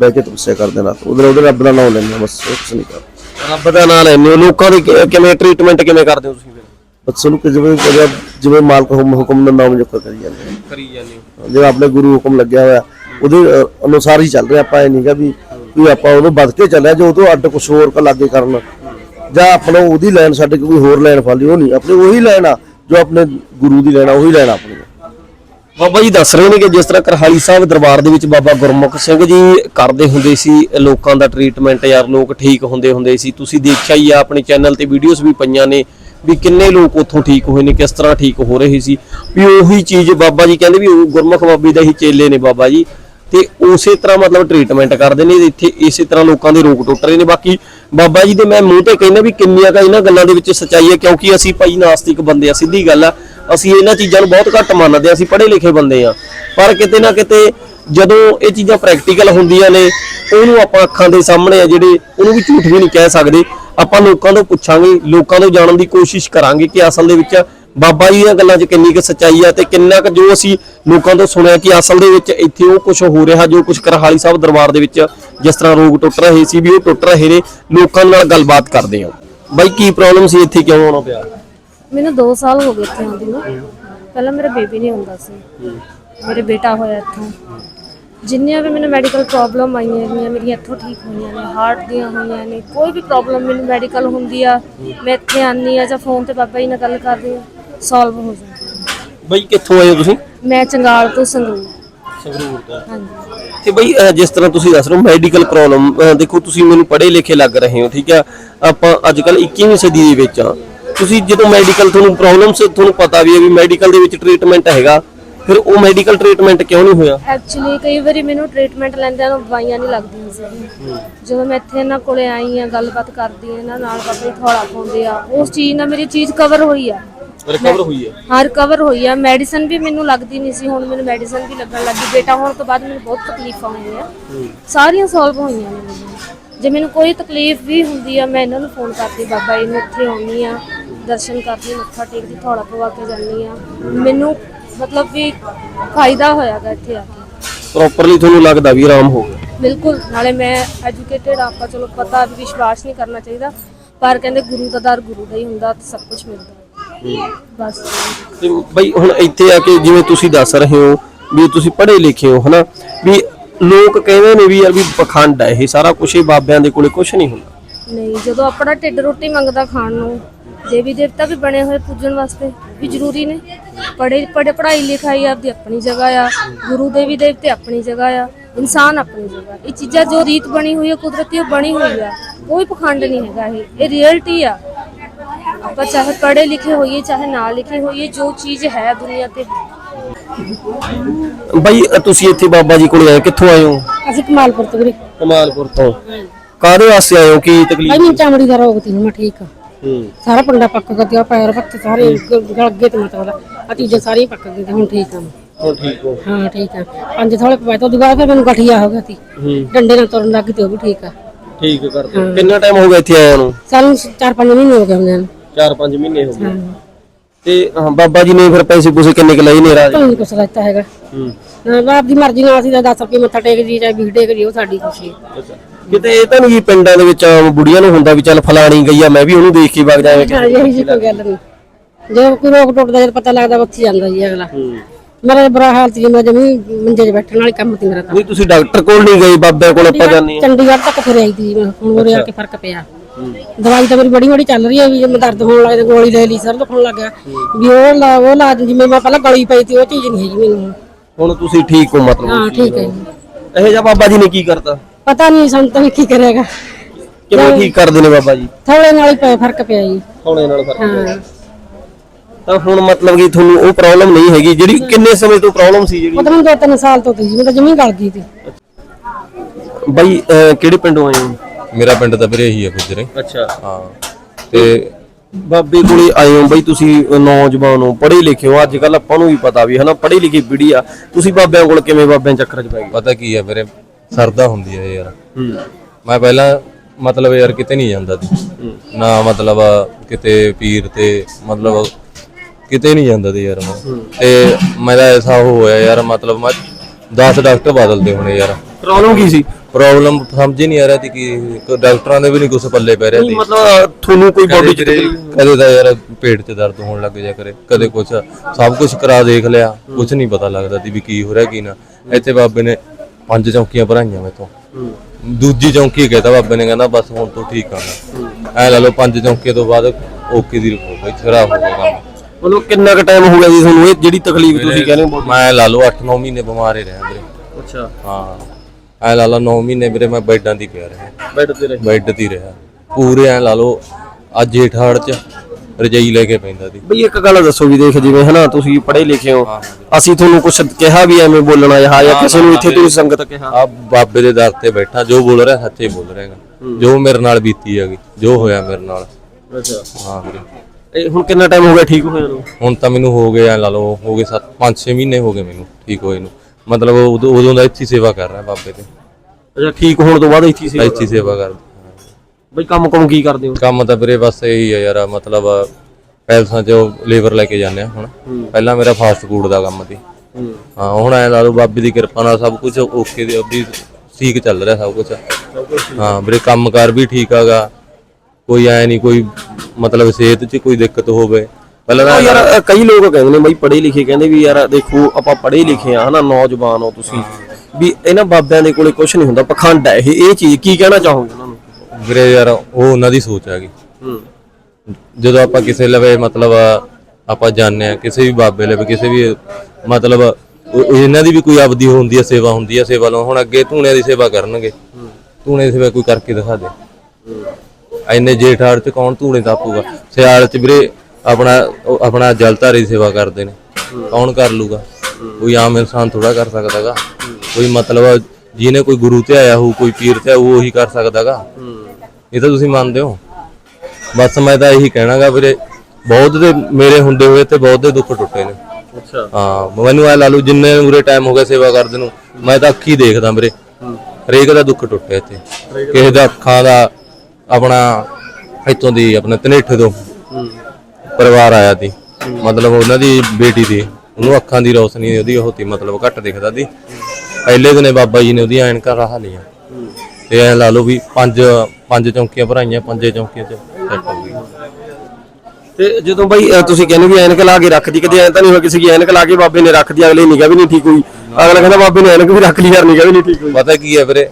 ਬਹਿ ਕੇ ਤਪੱਸਿਆ ਕਰਦੇ ਹਾਂ ਰਾਤ ਉਹਦੇ ਉਹਦੇ ਰੱਬ ਦਾ ਨਾਮ ਲੈਂਦੇ ਹਾਂ, ਬਸ ਕੁਛ ਨਹੀਂ ਕਰਦੇ। ਰੱਬ ਦਾ ਨਾਮ ਲੈਂਦੇ ਹੋ। ਲੋਕਾਂ ਦੀ ਕਿਵੇਂ ਟ੍ਰੀਟਮੈਂਟ ਕਿਵੇਂ ਕਰਦੇ ਹੋ ਤੁਸੀਂ ਫਿਰ? ਬਸ ਉਹਨੂੰ ਕਿ ਜਿਵੇਂ ਜਿਵੇਂ- ਮਾਲਕ ਹੁਕਮ ਦਾ ਨਾਮ ਜਪ ਕਰੀ ਜਾਂਦੇ ਹਾਂ। ਕਰੀ ਜਾਂਦੇ ਹੋ। ਜਿਵੇਂ ਆਪਣੇ ਗੁਰੂ ਹੁਕਮ ਲੱਗਿਆ ਹੋਇਆ ਉਹਦੇ ਅਨੁਸਾਰ ਹੀ ਚੱਲ ਰਿਹਾ। ਆਪਾਂ ਇਹ ਨਹੀਂਗਾ ਵੀ ਕੋਈ ਆਪਾਂ ਉਹਨੂੰ ਵੱਧ ਕੇ ਚੱਲਿਆ ਜੋ ਉਹ ਤੋਂ ਅੱਡ ਕੁਝ ਹੋਰ ਕ ਲਾਗੇ ਕਰਨ। ਜਾਂ ਆਪਣਾ ਉਹਦੀ ਲਾਈਨ ਛੱਡ ਕੇ ਕੋਈ ਹੋਰ ਲਾਈਨ ਫਾਲੀ ਉਹ ਨਹੀਂ, ਆਪਣੀ ਉਹੀ ਲਾਈਨ ਆ, ਜੋ ਆਪਣੇ ਗੁਰੂ ਦੀ ਲਾਈਨ ਆ, ਉਹੀ ਲਾਈਨ ਆਪਣੀ। ਬਾਬਾ ਜੀ ਦੱਸ ਰਹੇ ਨੇ ਕਿ ਜਿਸ ਤਰ੍ਹਾਂ ਕਰਹਾਲੀ ਸਾਹਿਬ ਦਰਬਾਰ ਦੇ ਵਿੱਚ ਬਾਬਾ ਗੁਰਮੁਖ ਸਿੰਘ ਜੀ ਕਰਦੇ ਹੁੰਦੇ ਸੀ, ਲੋਕਾਂ ਦਾ ਟ੍ਰੀਟਮੈਂਟ ਯਾਰ ਲੋਕ ਠੀਕ ਹੁੰਦੇ ਹੁੰਦੇ ਸੀ, ਤੁਸੀਂ ਦੇਖਿਆ ਹੀ ਆ, ਆਪਣੇ ਚੈਨਲ ਤੇ ਵੀਡੀਓਜ਼ ਵੀ ਪਈਆਂ ਨੇ ਵੀ ਕਿੰਨੇ ਲੋਕ ਉੱਥੋਂ ਠੀਕ ਹੋਏ ਨੇ, ਕਿਸ ਤਰ੍ਹਾਂ ਠੀਕ ਹੋ ਰਹੇ ਸੀ। ਵੀ ਉਹੀ ਚੀਜ਼ ਬਾਬਾ ਜੀ ਕਹਿੰਦੇ ਵੀ ਉਹ ਗੁਰਮੁਖ ਬਾਬੇ ਦਾ ਹੀ ਚੇਲੇ ਨੇ ਬਾਬਾ ਜੀ। ਤੇ ਉਸੇ ਤਰ੍ਹਾਂ ਮਤਲਬ ਟ੍ਰੀਟਮੈਂਟ ਕਰਦੇ ਨੇ, ਇੱਥੇ ਇਸੇ ਤਰ੍ਹਾਂ ਲੋਕਾਂ ਦੇ ਰੋਗ ਟੁੱਟ ਰਹੇ ਨੇ। ਬਾਕੀ ਬਾਬਾ ਜੀ ਦੇ ਮੈਂ ਮੂੰਹ ਤੇ ਕਹਿੰਦਾ ਵੀ ਕਿੰਨੀਆਂ ਕਾ ਇਹਨਾਂ ਗੱਲਾਂ ਦੇ ਵਿੱਚ ਸੱਚਾਈ ਹੈ, ਕਿਉਂਕਿ ਅਸੀਂ ਭਾਈ ਨਾਸਤਿਕ ਬੰਦੇ ਆ, ਸਿੱਧੀ ਗੱਲ ਆ। ਅਸੀਂ ਇਹਨਾਂ ਚੀਜ਼ਾਂ ਨੂੰ ਬਹੁਤ ਘੱਟ ਮੰਨਦੇ ਆ, ਅਸੀਂ ਪੜ੍ਹੇ ਲਿਖੇ ਬੰਦੇ ਆ। ਪਰ ਕਿਤੇ ਨਾ ਕਿਤੇ ਜਦੋਂ ਇਹ ਚੀਜ਼ਾਂ ਪ੍ਰੈਕਟੀਕਲ ਹੁੰਦੀਆਂ ਨੇ, ਉਹਨੂੰ ਆਪਾਂ ਅੱਖਾਂ ਦੇ ਸਾਹਮਣੇ ਆ ਜਿਹੜੇ ਉਹਨੂੰ ਵੀ ਝੂਠ ਵੀ ਨਹੀਂ ਕਹਿ ਸਕਦੇ। ਆਪਾਂ ਲੋਕਾਂ ਤੋਂ ਪੁੱਛਾਂਗੇ, ਲੋਕਾਂ ਤੋਂ ਜਾਣਨ ਦੀ ਕੋਸ਼ਿਸ਼ ਕਰਾਂਗੇ ਕਿ ਅਸਲ ਦੇ ਵਿੱਚ ਬਾਬਾ ਜੀ ਦੀਆਂ ਗੱਲਾਂ 'ਚ ਕਿੰਨੀ ਕੁ ਸੱਚਾਈ ਆ ਤੇ ਕਿੰਨਾ ਕੁ ਜੋ ਅਸੀਂ ਲੋਕਾਂ ਤੋਂ ਸੁਣਿਆ ਕਿ ਅਸਲ ਦੇ ਵਿੱਚ ਇੱਥੇ ਉਹ ਕੁਝ ਹੋ ਰਿਹਾ, ਜੋ ਕੁਝ ਕਰਹਾਲੀ ਸਾਹਿਬ ਦਰਬਾਰ ਦੇ ਵਿੱਚ ਜਿਸ ਤਰ੍ਹਾਂ ਰੋਗ ਟੁੱਟ ਰਹੇ ਸੀ ਵੀ ਉਹ ਟੁੱਟ ਰਹੇ ਨੇ, ਲੋਕਾਂ ਨਾਲ ਗੱਲਬਾਤ ਕਰਦੇ ਹਾਂ। ਬਾਈ, ਕੀ ਪ੍ਰੋਬਲਮ ਸੀ ਇੱਥੇ ਕਿਉਂ ਆਉਣਾ ਪਿਆ? ਮੈਨੂੰ 2 ਸਾਲ ਹੋ ਗਏ ਇੱਥੇ ਆਉਂਦੀ ਨੂੰ। ਪਹਿਲਾਂ ਮੇਰਾ ਬੇਬੀ ਨਹੀਂ ਹੁੰਦਾ ਸੀ। ਮੇਰੇ ਬੇਟਾ ਹੋਇਆ ਇੱਥੋਂ। ਜਿੰਨੀਆਂ ਵੀ ਮੈਨੂੰ ਮੈਡੀਕਲ ਪ੍ਰੋਬਲਮ ਆਈਆਂ ਨੇ ਮੇਰੀਆਂ ਇੱਥੋਂ ਠੀਕ ਹੋਈਆਂ ਨੇ ਹਾਰਟ ਦੀਆਂ ਹੋਈਆਂ ਨੇ, ਕੋਈ ਵੀ ਪ੍ਰੋਬਲਮ ਮੈਨੂੰ ਮੈਡੀਕਲ ਹੁੰਦੀ ਆ, ਮੈਂ ਇੱਥੇ ਆਨੀ ਆ ਜਾਂ ਫੋਨ ਤੇ ਬਾਬਾ ਜੀ ਨਾਲ ਗੱਲ ਕਰਦੀ ਆ। ਸੋਲਵ ਹੋ ਜਾਂਦੀ। ਬਾਈ ਕਿੱਥੋਂ ਆਏ ਹੋ ਤੁਸੀਂ? ਮੈਂ ਚੰਗਾਲ ਤੋਂ ਸੰਗਰੂਰ। ਸੰਗਰੂਰ ਦਾ ਹਾਂਜੀ। ਤੇ ਬਈ ਅਹ, ਜਿਸ ਤਰ੍ਹਾਂ ਤੁਸੀਂ ਦੱਸ ਰਹੇ ਹੋ ਮੈਡੀਕਲ ਪ੍ਰੋਬਲਮ ਦੇਖੋ ਤੁਸੀਂ ਮੈਨੂੰ ਪੜ੍ਹੇ ਲਿਖੇ ਲੱਗ ਰਹੇ ਹੋ ਠੀਕ ਆ ਆਪਾਂ ਅੱਜ ਕੱਲ 21ਵੀਂ ਸਦੀ ਦੇ ਵਿੱਚ ਆ ਤੁਸੀਂ ਜਦੋਂ ਮੈਡੀਕਲ ਤੁਹਾਨੂੰ ਪ੍ਰੋਬਲਮਸ ਤੁਹਾਨੂੰ ਪਤਾ ਵੀ ਹੈ ਵੀ ਮੈਡੀਕਲ ਦੇ ਵਿੱਚ ਟ੍ਰੀਟਮੈਂਟ ਹੈਗਾ। ਫਿਰ ਉਹ ਮੈਡੀਕਲ ਟ੍ਰੀਟਮੈਂਟ ਕਿਉਂ ਨਹੀਂ ਹੋਇਆ? ਐਕਚੁਅਲੀ ਕਈ ਵਾਰੀ ਮੈਨੂੰ ਟ੍ਰੀਟਮੈਂਟ ਲੈਂਦਿਆਂ ਨੂੰ ਦਵਾਈਆਂ ਨਹੀਂ ਲੱਗਦੀਆਂ ਸੀ ਜਦੋਂ ਮੈਂ ਇੱਥੇ ਇਹਨਾਂ ਕੋਲੇ ਆਈ ਆ ਗੱਲਬਾਤ ਕਰਦੀ ਆ ਇਹਨਾਂ ਨਾਲ ਬਾਬਾ ਥੋੜਾ ਪਾਉਂਦੇ ਆ। ਉਸ ਚੀਜ਼ ਨਾਲ ਮੇਰੀ ਚੀਜ਼ ਕਵਰ ਹੋਈ ਆ। ਰਿਕਵਰ ਹੋਈ ਹੈ? ਹਾਂ ਰਿਕਵਰ ਹੋਈ ਆ। ਮੈਡੀਸਨ ਵੀ ਮੈਨੂੰ ਲੱਗਦੀ ਨਹੀਂ ਸੀ ਹੁਣ ਮੈਨੂੰ ਮੈਡੀਸਨ ਵੀ ਲੱਗਣ ਲੱਗੀ ਬੇਟਾ ਹੋਣ ਤੋਂ ਬਾਅਦ ਮੈਨੂੰ ਬਹੁਤ ਤਕਲੀਫਾਂ ਹੋਈਆਂ ਸਾਰੀਆਂ ਸੋਲਵ ਹੋਈਆਂ ਨੇ ਮੈਨੂੰ। ਜੇ ਮੈਨੂੰ ਕੋਈ ਤਕਲੀਫ ਵੀ ਹੁੰਦੀ ਆ ਮੈਂ ਇਹਨਾਂ ਨੂੰ ਫੋਨ ਕਰਦੀ ਬਾਬਾ ਜੀ ਨੂੰ ਇੱਥੇ ਆਉਣੀ ਆ ਦਰਸ਼ਨ ਕਰਦੀ ਮੱਥਾ ਟੇਕਦੀ ਥੋੜਾ ਪਵਾ ਕੇ ਜਾਂਦੀ ਆ ਮੈਨੂੰ ਮਤਲਬ ਵੀ ਫਾਇਦਾ ਹੋਇਆਗਾ ਇੱਥੇ ਆ ਕੇ। ਪ੍ਰੋਪਰਲੀ ਤੁਹਾਨੂੰ ਲੱਗਦਾ ਵੀ ਆਰਾਮ ਹੋ ਗਿਆ? ਬਿਲਕੁਲ। ਨਾਲੇ ਮੈਂ ਐਜੂਕੇਟਿਡ ਆਪਾਂ ਚਲੋ ਪਤਾ ਵੀ ਵਿਸ਼ਵਾਸ ਨਹੀਂ ਕਰਨਾ ਚਾਹੀਦਾ। ਪਰ ਕਹਿੰਦੇ ਗੁਰੂ ਦਾ ਦਰ ਗੁਰੂ ਦਾ ਹੀ ਹੁੰਦਾ ਤੇ ਸਭ ਕੁਝ ਮਿਲਦਾ। ਬਸ। ਤੇ ਬਈ ਹੁਣ ਇੱਥੇ ਆ ਕੇ ਜਿਵੇਂ ਤੁਸੀਂ ਦੱਸ ਰਹੇ ਹੋ ਵੀ ਤੁਸੀਂ ਪੜ੍ਹੇ ਲਿਖੇ ਹੋ ਹਨਾ? ਵੀ ਲੋਕ ਕਹਿੰਦੇ ਨੇ ਵੀ ਯਾਰ ਵੀ ਪਖੰਡ ਹੈ ਇਹ ਸਾਰਾ ਕੁਝ ਇਹ ਬਾਬਿਆਂ ਦੇ ਕੋਲੇ ਕੁਝ ਨਹੀਂ ਹੁੰਦਾ। ਨਹੀਂ ਜਦੋਂ ਆਪਣਾ ਢਿੱਡ ਰੋਟੀ ਮੰਗਦਾ ਖਾਣ ਨੂੰ ਦੇਵੀ ਦੇਵਤਾ ਵੀ ਬਣੇ ਹੋਏ ਪੂਜਣ ਵਾਸਤੇ ਵੀ ਜ਼ਰੂਰੀ ਨੇ। ਪੜੇ ਪੜੇ ਪੜ੍ਹਾਈ ਲਿਖਾਈ ਆਪਦੀ ਆਪਣੀ ਜਗ੍ਹਾ ਆ ਗੁਰੂ ਦੇਵੀ ਦੇਵਤੇ ਆਪਣੀ ਜਗ੍ਹਾ ਆ ਇਨਸਾਨ ਆਪਣੀ ਜਗ੍ਹਾ। ਇਹ ਚੀਜ਼ਾਂ ਜੋ ਰੀਤ ਬਣੀ ਹੋਈ ਹੈ ਕੁਦਰਤੀ ਉਹ ਬਣੀ ਹੋਈ ਆ ਕੋਈ ਪਖੰਡ ਨਹੀਂ ਹੈਗਾ ਇਹ। ਇਹ ਰਿਐਲਿਟੀ ਆ। ਆਪਾਂ ਚਾਹੇ ਪੜ੍ਹੇ ਲਿਖੇ ਹੋਈਏ ਚਾਹੇ ਨਾ ਲਿਖੇ ਹੋਈਏ ਜੋ ਚੀਜ਼ ਹੈ ਦੁਨੀਆ ਤੇ। ਬਈ ਤੁਸੀਂ ਇੱਥੇ ਬਾਬਾ ਜੀ ਕੋਲੇ ਆਏ ਕਿੱਥੋਂ ਆਏ ਹੋ? ਅਸੀਂ ਕਮਾਲਪੁਰ ਤੋਂ ਵੀਰੇ। ਕਮਾਲਪੁਰ ਤੋਂ। ਕਾਹਦੇ ਵਾਸਤੇ ਆਏ ਹੋ? ਕੀ ਤਕਲੀਫ? ਮੈਨੂੰ ਚਮੜੀ ਦਾ ਰੋਗ ਤੀ ਮੈਂ ਠੀਕ ਆ ਹੂੰ। ਸਾਰਾ ਪੰਡਾ ਪੱਕ ਗਿਆ ਤੇ ਆਹ ਪੈਰ ਪੱਤ ਸਾਰੇ ਗਲ ਗਏ ਤੇ ਮਤਲਬ ਆ ਚੀਜ਼ਾਂ ਸਾਰੀਆਂ ਪੱਕ ਗਈਆਂ ਤੇ ਹੁਣ ਠੀਕ ਆ ਮੈਂ। ਠੀਕ ਹੋ। ਹਾਂ ਠੀਕ ਆ ਪੰਜ ਥੋੜੇ ਪਵਾਏ ਤੋਂ ਦੁਬਾਰਾ ਫਿਰ ਮੈਨੂੰ ਗਠੀਆ ਹੋ ਗਿਆ ਸੀ। ਹੂੰ। ਡੰਡੇ ਨਾਲ ਤੁਰਨ ਲੱਗ ਗਈ ਤੇ ਉਹ ਵੀ ਠੀਕ ਆ। ਠੀਕ ਕਰਦੇ ਕਿੰਨਾ ਟਾਈਮ ਹੋ ਗਿਆ ਇੱਥੇ ਆਇਆ ਨੂੰ? ਸਾਨੂੰ 4-5 ਮਹੀਨੇ ਹੋ ਗਏ ਹੁੰਦੇ ਨੇ। 4-5 ਮਹੀਨੇ ਹੋ ਗਏ। ਤੇ ਹਾਂ, ਬਾਬਾ ਜੀ ਨੇ ਫਿਰ ਪੈਸੇ ਪੂਸੇ ਕਿੰਨੇ ਕੁ ਲਏ ਨੇ ਰਾਜ ਕੋਈ ਕੁਛ ਲੈਤਾ ਹੈਗਾ। ਹੂੰ। ਨਾ ਬਾਪ ਦੀ ਮਰਜ਼ੀ ਨਾਲ ਅਸੀਂ ਤਾਂ 10 ਰੁਪਏ ਮੱਥਾ ਟੇਕ ਜੀ ਚਾਹੇ 20 ਟੇਕ ਜੀ ਉਹ ਸਾਡੀ ਖੁਸ਼ੀ ਹੈ। ਕਿਤੇ ਇਹ ਤਾਂ ਨਹੀਂ ਪਿੰਡਾਂ ਦੇ ਵਿੱਚ ਆਮ ਬੁੜੀਆਂ ਨੂੰ ਹੁੰਦਾ ਵੀ ਚੱਲ ਫਲਾਣੀ ਗਈ ਆ ਮੈਂ ਵੀ ਉਹਨੂੰ ਦੇਖ ਕੇ ਵਗ ਜਾਵਾਂ ਹਾਂ ਇਹੀ ਜੀ ਕੋਈ ਗੱਲ ਨਹੀਂ। ਜੇ ਕੋਈ ਰੋਕ ਟੁੱਟਦਾ ਜਦ ਪਤਾ ਲੱਗਦਾ ਉੱਥੇ ਜਾਂਦਾ ਜੀ ਅਗਲਾ। ਮੇਰਾ ਬੁਰਾ ਹਾਲ ਸੀ ਮੈਂ ਜਮੀ ਮੰਜੇ 'ਚ ਬੈਠਣ ਵਾਲੀ ਕੰਮ ਸੀ ਮੇਰਾ ਤਾਂ। ਨਹੀਂ ਤੁਸੀਂ ਡਾਕਟਰ ਕੋਲ ਨਹੀਂ ਗਏ ਬਾਬੇ ਕੋਲ ਆਪਾਂ ਜਾਂਦੇ ਚੰਡੀਗੜ੍ਹ ਤੱਕ ਫਿਰ ਆਈ ਸੀ ਮੈਂ ਹੁਣ ਉਰੇ ਆ ਕੇ ਫ਼ਰਕ ਪਿਆ। ਦਵਾਈ ਤਾਂ ਮੇਰੀ ਬੜੀ ਬੜੀ ਚੱਲ ਰਹੀ ਹੈ ਵੀ ਜੇ ਮੈਂ ਦਰਦ ਹੋਣ ਲੱਗਦਾ ਗੋਲੀ ਲੈ ਲਈ ਸਰ ਦੁਖਣ ਲੱਗ ਗਿਆ। ਵੀ ਉਹ ਲਾ ਉਹ ਲਾ ਜਿਵੇਂ ਮੈਂ ਪਹਿਲਾਂ ਗਲੀ ਪਈ ਸੀ ਉਹ ਚੀਜ਼ ਨਹੀਂ ਹੈਗੀ ਮੈਨੂੰ। ਹੁਣ ਤੁਸੀਂ ਠੀਕ ਹੋ ਮਤਲਬ? ਹਾਂ ਠੀਕ ਹੈ ਜੀ। ਇਹ ਜਿਹਾ ਬਾਬਾ ਜੀ ਨੇ ਕੀ ਕਰਤਾ? ਪਤਾ ਨਹੀਂ ਸਾਨੂੰ ਤਾਂ ਕੀ ਕਰੇਗਾ। ਕਿਵੇਂ ਠੀਕ ਕਰਦੇ ਨੇ ਬਾਬਾ ਜੀ? ਥੋੜੇ ਨਾਲ ਹੀ ਪਏ ਫ਼ਰਕ ਪਿਆ ਜੀ। ਥੋੜੇ ਨਾਲ ਫ਼ਰਕ ਹਾਂ। ਤਾਂ ਹੁਣ ਮਤਲਬ ਕਿ ਤੁਹਾਨੂੰ ਉਹ ਪ੍ਰੋਬਲਮ ਨਹੀਂ ਹੈਗੀ ਜਿਹੜੀ ਕਿੰਨੇ ਸਮੇਂ ਤੋਂ ਪ੍ਰੋਬਲਮ ਸੀ ਜਿਹੜੀ? ਮਤਲਬ ਦੋ ਤਿੰਨ ਸਾਲ ਤੋਂ ਸੀ ਮੈਂ ਤਾਂ ਜਮੀ ਗਲ ਗਈ ਸੀ। ਬਾਈ ਕਿਹੜੇ ਪਿੰਡੋਂ ਆਏ ਹੋ? ਮੇਰਾ ਪਿੰਡ ਤਾਂ ਵੀਰੇ ਇਹੀ ਹੈ ਗੁਜਰੇ। ਅੱਛਾ। ਹਾਂ। ਤੇ ਬਾਬੇ ਕੋਲੇ ਆਏ ਹੋ ਬਈ ਤੁਸੀਂ ਨੌਜਵਾਨ ਹੋ ਪੜ੍ਹੇ ਲਿਖੇ ਹੋ ਅੱਜ ਕੱਲ ਆਪਾਂ ਨੂੰ ਵੀ ਪਤਾ ਵੀ ਹਨਾ ਪੜ੍ਹੀ ਲਿਖੀ ਪੀੜ੍ਹੀ ਆ। ਤੁਸੀਂ ਬਾਬਿਆਂ ਕੋਲ ਕਿਵੇਂ ਬਾਬਿਆਂ ਚੱਕਰ ਚ ਪੈ ਗਏ? ਪਤਾ ਕੀ ਹੈ ਵੀਰੇ ਸਰਦਾ ਹੁੰਦੀ ਹੈ ਯਾਰ। ਹੂੰ। ਮੈਂ ਪਹਿਲਾਂ ਮਤਲਬ ਯਾਰ ਕਿਤੇ ਨਹੀਂ ਜਾਂਦਾ ਸੀ। ਨਾ ਮਤਲਬ ਕਿਤੇ ਪੀਰ ਤੇ ਮਤਲਬ ਕਿਤੇ ਨਹੀਂ ਜਾਂਦਾ ਸੀ ਯਾਰ ਮੈਂ। ਤੇ ਮੇਰਾ ਐਸਾ ਉਹ ਹੋਇਆ ਯਾਰ ਮਤਲਬ ਮੈਂ 10 ਡਾਕਟਰ ਬਦਲਦੇ ਹੋਣੇ ਯਾਰ। ਪ੍ਰੋਬਲਮ ਕੀ ਸੀ? ਪ੍ਰੋਬਲਮ ਸਮਝ ਹੀ ਨਹੀਂ ਆ ਰਿਹਾ ਸੀ ਕਿ ਡਾਕਟਰਾਂ ਦੇ ਵੀ ਨਹੀਂ ਕੁਝ ਪੱਲੇ ਪੈ ਰਿਹਾ ਸੀ। ਮਤਲਬ ਤੁਹਾਨੂੰ ਕੋਈ ਬੋਡੀ ਚ ਕਦੇ ਤਾਂ ਯਾਰ ਪੇਟ 'ਚ ਦਰਦ ਹੋਣ ਲੱਗ ਜਾ ਕਰੇ। ਕਦੇ ਕੁਛ ਸਭ ਕੁਝ ਕਰਾ ਦੇਖ ਲਿਆ। ਕੁਝ ਨਹੀਂ ਪਤਾ ਲੱਗਦਾ ਸੀ ਵੀ ਕੀ ਹੋ ਰਿਹਾ ਕੀ ਨਾ। ਇੱਥੇ ਬਾਬੇ ਨੇ ਪੰਜ ਚੌਂਕੀਆਂ ਭਰਾਈਆਂ ਮੇਤੋਂ ਦੂਜੀ ਚੌਂਕੀ ਕਹਿਤਾ ਬਾਬੇ ਨੇ ਕਹਿੰਦਾ ਬਸ ਹੁਣ ਤੂੰ ਠੀਕ ਆ। ਐ ਲਾ ਲਓ ਪੰਜ ਚੌਂਕੀ ਤੋਂ ਬਾਅਦ ਓਕੇ ਦੀ ਰਿਪੋਰਟ ਬਈ ਖਰਾਬ ਹੋ ਗਿਆ ਕੰਮ। ਮਤਲਬ ਕਿੰਨਾ ਕੁ ਟਾਈਮ ਹੋ ਗਿਆ ਜੀ ਤੁਹਾਨੂੰ? ਇਹ ਜਿਹੜੀ ਤਕਲੀਫ ਤੁਸੀਂ ਕਹਿੰਦੇ ਮੈਂ ਲਾ ਲਓ 8-9 ਮਹੀਨੇ ਬਿਮਾਰ ਹੀ ਰਿਹਾ ਵੀਰੇ ਅੱਛਾ। ਹਾਂ। ਐ ਲਾ ਲਓ 9 ਮਹੀਨੇ ਵੀਰੇ ਮੈਂ ਬੈੱਡਾਂ ਦੀ ਪਿਆ ਰਿਹਾ। ਬੈੱਡ ਤੇ ਰਹੇ ਬੈੱਡ ਤੇ ਹੀ ਰਿਹਾ। ਪੂਰੇ ਐ ਲਾ ਲਓ ਅੱਜ ਜੇਠਾੜ ਚ ਰਜਾਈ ਲੈ ਕੇ ਪੈਂਦਾ ਸੀ। ਬਈ ਇੱਕ ਗੱਲ ਦੱਸੋ ਵੀ ਦੇਖ ਜਿਵੇਂ ਹਨਾ ਤੁਸੀਂ ਪੜ੍ਹੇ ਲਿਖੇ ਹੋ। ਅਸੀਂ ਤੁਹਾਨੂੰ ਕੁਝ ਕਿਹਾ ਵੀ ਐਵੇਂ ਬੋਲਣਾ ਜਾਂ ਜਾਂ ਕਿਸੇ ਨੂੰ ਇੱਥੇ ਤੁਸੀਂ ਸੰਗਤ ਕਿਹਾ। ਆ ਬਾਬੇ ਦੇ ਦਰ ਤੇ ਬੈਠਾ ਜੋ ਬੋਲ ਰਿਹਾ ਸੱਚੇ ਬੋਲ ਰਿਹਾਗਾ ਜੋ ਮੇਰੇ ਨਾਲ ਬੀਤੀ ਹੈਗੀ ਜੋ ਹੋਇਆ ਮੇਰੇ ਨਾਲ। ਅੱਛਾ। ਹਾਂ ਵੀਰੇ ਇਹ ਹੁਣ ਕਿੰਨਾ ਟਾਈਮ ਹੋ ਗਿਆ ਠੀਕ ਹੋਇਆ ਨੂੰ? ਹੁਣ ਤਾਂ ਮੈਨੂੰ ਹੋ ਗਿਆ ਲਾ ਲਓ ਹੋ ਗਏ 7 5-6 ਮਹੀਨੇ ਹੋ ਗਏ ਮੈਨੂੰ ਠੀਕ ਹੋਏ ਨੂੰ। ਮਤਲਬ ਉਦੋਂ ਉਦੋਂ ਦਾ ਇੱਥੇ ਹੀ ਸੇਵਾ ਕਰ ਰਿਹਾ ਬਾਬੇ ਦੇ। ਅੱਛਾ ਠੀਕ ਹੋਣ ਤੋਂ ਬਾਅਦ ਇੱਥੇ ਹੀ ਸੇਵਾ ਇੱਥੇ ਹੀ ਸੇਵਾ ਕਰ ਬਈ ਕੰਮ ਕੰਮ ਕੀ ਕਰਦੇ ਹੋ? ਕੰਮ ਤਾਂ ਵੀਰੇ ਬਸ ਇਹੀ ਆ ਯਾਰ ਮਤਲਬ ਪੈਲਸਾਂ 'ਚ ਲੇਬਰ ਲੈ ਕੇ ਜਾਂਦੇ ਆ ਹੁਣ। ਪਹਿਲਾਂ ਮੇਰਾ ਫਾਸਟ ਫੂਡ ਦਾ ਕੰਮ ਸੀ। ਹਾਂ। ਹੁਣ ਐ ਲਾ ਲਓ ਬਾਬੇ ਦੀ ਕਿਰਪਾ ਨਾਲ ਸਭ ਕੁਝ ਓਕੇ ਦੀ ਆਪਦੀ ਠੀਕ ਚੱਲ ਰਿਹਾ ਸਭ ਕੁਝ ਹਾਂ ਵੀਰੇ ਕੰਮਕਾਰ ਵੀ ਠੀਕ ਆਗਾ ਕੋਈ ਐ ਨਹੀਂ ਕੋਈ ਮਤਲਬ ਸਿਹਤ 'ਚ ਕੋਈ ਦਿੱਕਤ ਹੋਵੇ। ਪਹਿਲਾਂ ਉਹ ਤਾਂ ਯਾਰ ਅ, ਕਈ ਲੋਕ ਕਹਿੰਦੇ ਨੇ ਬਈ ਪੜ੍ਹੇ ਲਿਖੇ ਕਹਿੰਦੇ ਵੀ ਯਾਰ ਦੇਖੋ ਆਪਾਂ ਪੜ੍ਹੇ ਲਿਖੇ ਆ ਹਨਾ ਨੌਜਵਾਨ ਹੋ ਤੁਸੀਂ। ਵੀ ਇਹਨਾਂ ਬਾਬਿਆਂ ਦੇ ਕੋਲੇ ਕੁਝ ਨਹੀਂ ਹੁੰਦਾ ਪਖੰਡ ਹੈ ਇਹ ਇਹ ਚੀਜ਼। ਕੀ ਕਹਿਣਾ ਚਾਹੋਗੇ ਉਹਨਾਂ ਨੂੰ? ਵੀਰੇ ਯਾਰ ਉਹ ਉਹਨਾਂ ਦੀ ਸੋਚ ਹੈਗੀ। ਹੂੰ। ਜਦੋਂ ਆਪਾਂ ਕਿਸੇ ਲਵੇ ਮਤਲਬ ਆਪਾਂ ਜਾਣਦੇ ਆ ਕਿਸੇ ਵੀ ਬਾਬੇ ਲਵੇ ਕਿਸੇ ਵੀ ਮਤਲਬ ਉਹ- ਇਹਨਾਂ ਦੀ ਵੀ ਕੋਈ ਆਪਦੀ ਹੁੰਦੀ ਹੈ ਸੇਵਾ ਹੁੰਦੀ ਹੈ ਸੇਵਾ ਲੋ ਹੁਣ ਅੱਗੇ ਧੂਣਿਆਂ ਦੀ ਸੇਵਾ ਕਰਨਗੇ। ਧੂਣੇ ਦੀ ਸੇਵਾ ਕੋਈ ਕਰਕੇ ਦਿਖਾ ਦੇ। ਐਨੇ ਜੇਠਾੜ ਚ ਕੌਣ ਧੂਣੇ ਤਾਪੂਗਾ ਸਿਆਲ ਚ ਵੀਰੇ ਆਪਣਾ ਉਹ ਆਪਣਾ ਜਲਧਾਰੇ ਸੇਵਾ ਕਰਦੇ ਨੇ। ਕੌਣ ਕਰ ਲੂਗਾ? ਕੋਈ ਆਮ ਇਨਸਾਨ ਥੋੜਾ ਕਰ ਸਕਦਾਗਾ। ਕੋਈ ਮਤਲਬ ਜਿਹਨੇ ਕੋਈ ਗੁਰੂ ਤੇ ਆਇਆ ਹੋ ਕੋਈ ਪੀਰ ਤੇ ਆਇਆ ਹੋਊ, ਉਹੀ ਕਰ ਸਕਦਾਗਾ। ਇਹ ਤਾਂ ਤੁਸੀਂ ਮੰਨਦੇ ਹੋ। ਬਸ ਮੈਂ ਤਾਂ ਇਹੀ ਕਹਿਣਾਗਾ ਵੀਰੇ ਬਹੁਤ ਦੇ ਮੇਰੇ ਹੁੰਦੇ ਹੋਏ ਤੇ ਬਹੁਤ ਦੇ ਦੁੱਖ ਟੁੱਟੇ ਨੇ। ਅੱਛਾ। ਹਾਂ ਮੈਨੂੰ ਐ ਲਾ ਲਓ ਜਿੰਨੇ ਉਰੇ ਟਾਈਮ ਹੋ ਗਿਆ ਸੇਵਾ ਕਰਦੇ ਨੂੰ ਮੈਂ ਤਾਂ ਅੱਖੀ ਦੇਖਦਾ ਵੀਰੇ। ਹਰੇਕ ਦਾ ਦੁੱਖ ਟੁੱਟਿਆ ਇੱਥੇ। ਕਿਸੇ ਦਾ ਅੱਖਾਂ ਦਾ ਆਪਣਾ ਇੱਥੋਂ ਦੀ ਆਪਣੇ ਧਨੇਠੇ ਤੋਂ। ਪਰਿਵਾਰ ਆਇਆ ਸੀ। ਮਤਲਬ ਉਹਨਾਂ ਦੀ ਬੇਟੀ ਦੀ। ਉਹਨੂੰ ਅੱਖਾਂ ਦੀ ਰੋਸ਼ਨੀ ਉਹਦੀ ਉਹ ਤੀ ਮਤਲਬ ਘੱਟ ਦਿਖਦਾ ਸੀ। ਪਹਿਲੇ ਦਿਨੇ ਬਾਬਾ ਜੀ ਨੇ ਉਹਦੀ ਐਨਕਾਂ ਰਾਹ ਲਈਆਂ। ਤੇ ਐ ਲਾ ਲਓ ਵੀ ਪੰਜ ਪੰਜ ਚੌਂਕੀਆਂ ਭਰਾਈਆਂ ਪੰਜੇ ਚੌਂਕੀਆਂ ਚ ਸੈੱਟ ਹੋ ਗਈ ਤੇ ਜਦੋਂ ਬਈ ਤੁਸੀਂ ਕਹਿੰਦੇ ਵੀ ਐਨਕ ਲਾ ਕੇ ਰੱਖਦੀ ਕਿਤੇ ਐ ਤਾਂ ਨਹੀਂ ਹੋਇਆ ਕਿਸੇ ਕੀ ਐਨਕ ਲਾ ਕੇ ਬਾਬੇ ਨੇ ਰੱਖਦੀ ਅਗਲੇ ਨਿਗਾ ਵੀ ਨਹੀਂ ਠੀਕ ਹੋਈ। ਅਗਲਾ ਕਹਿੰਦਾ ਬਾਬੇ ਨੇ ਐਨਕ ਵੀ ਰੱਖ ਲਈ ਯਾਰ ਨਿਗਾ ਵੀ ਨਹੀਂ ਠੀਕ ਹੋਈ। ਪਤਾ ਕੀ ਹੈ ਵੀਰੇ?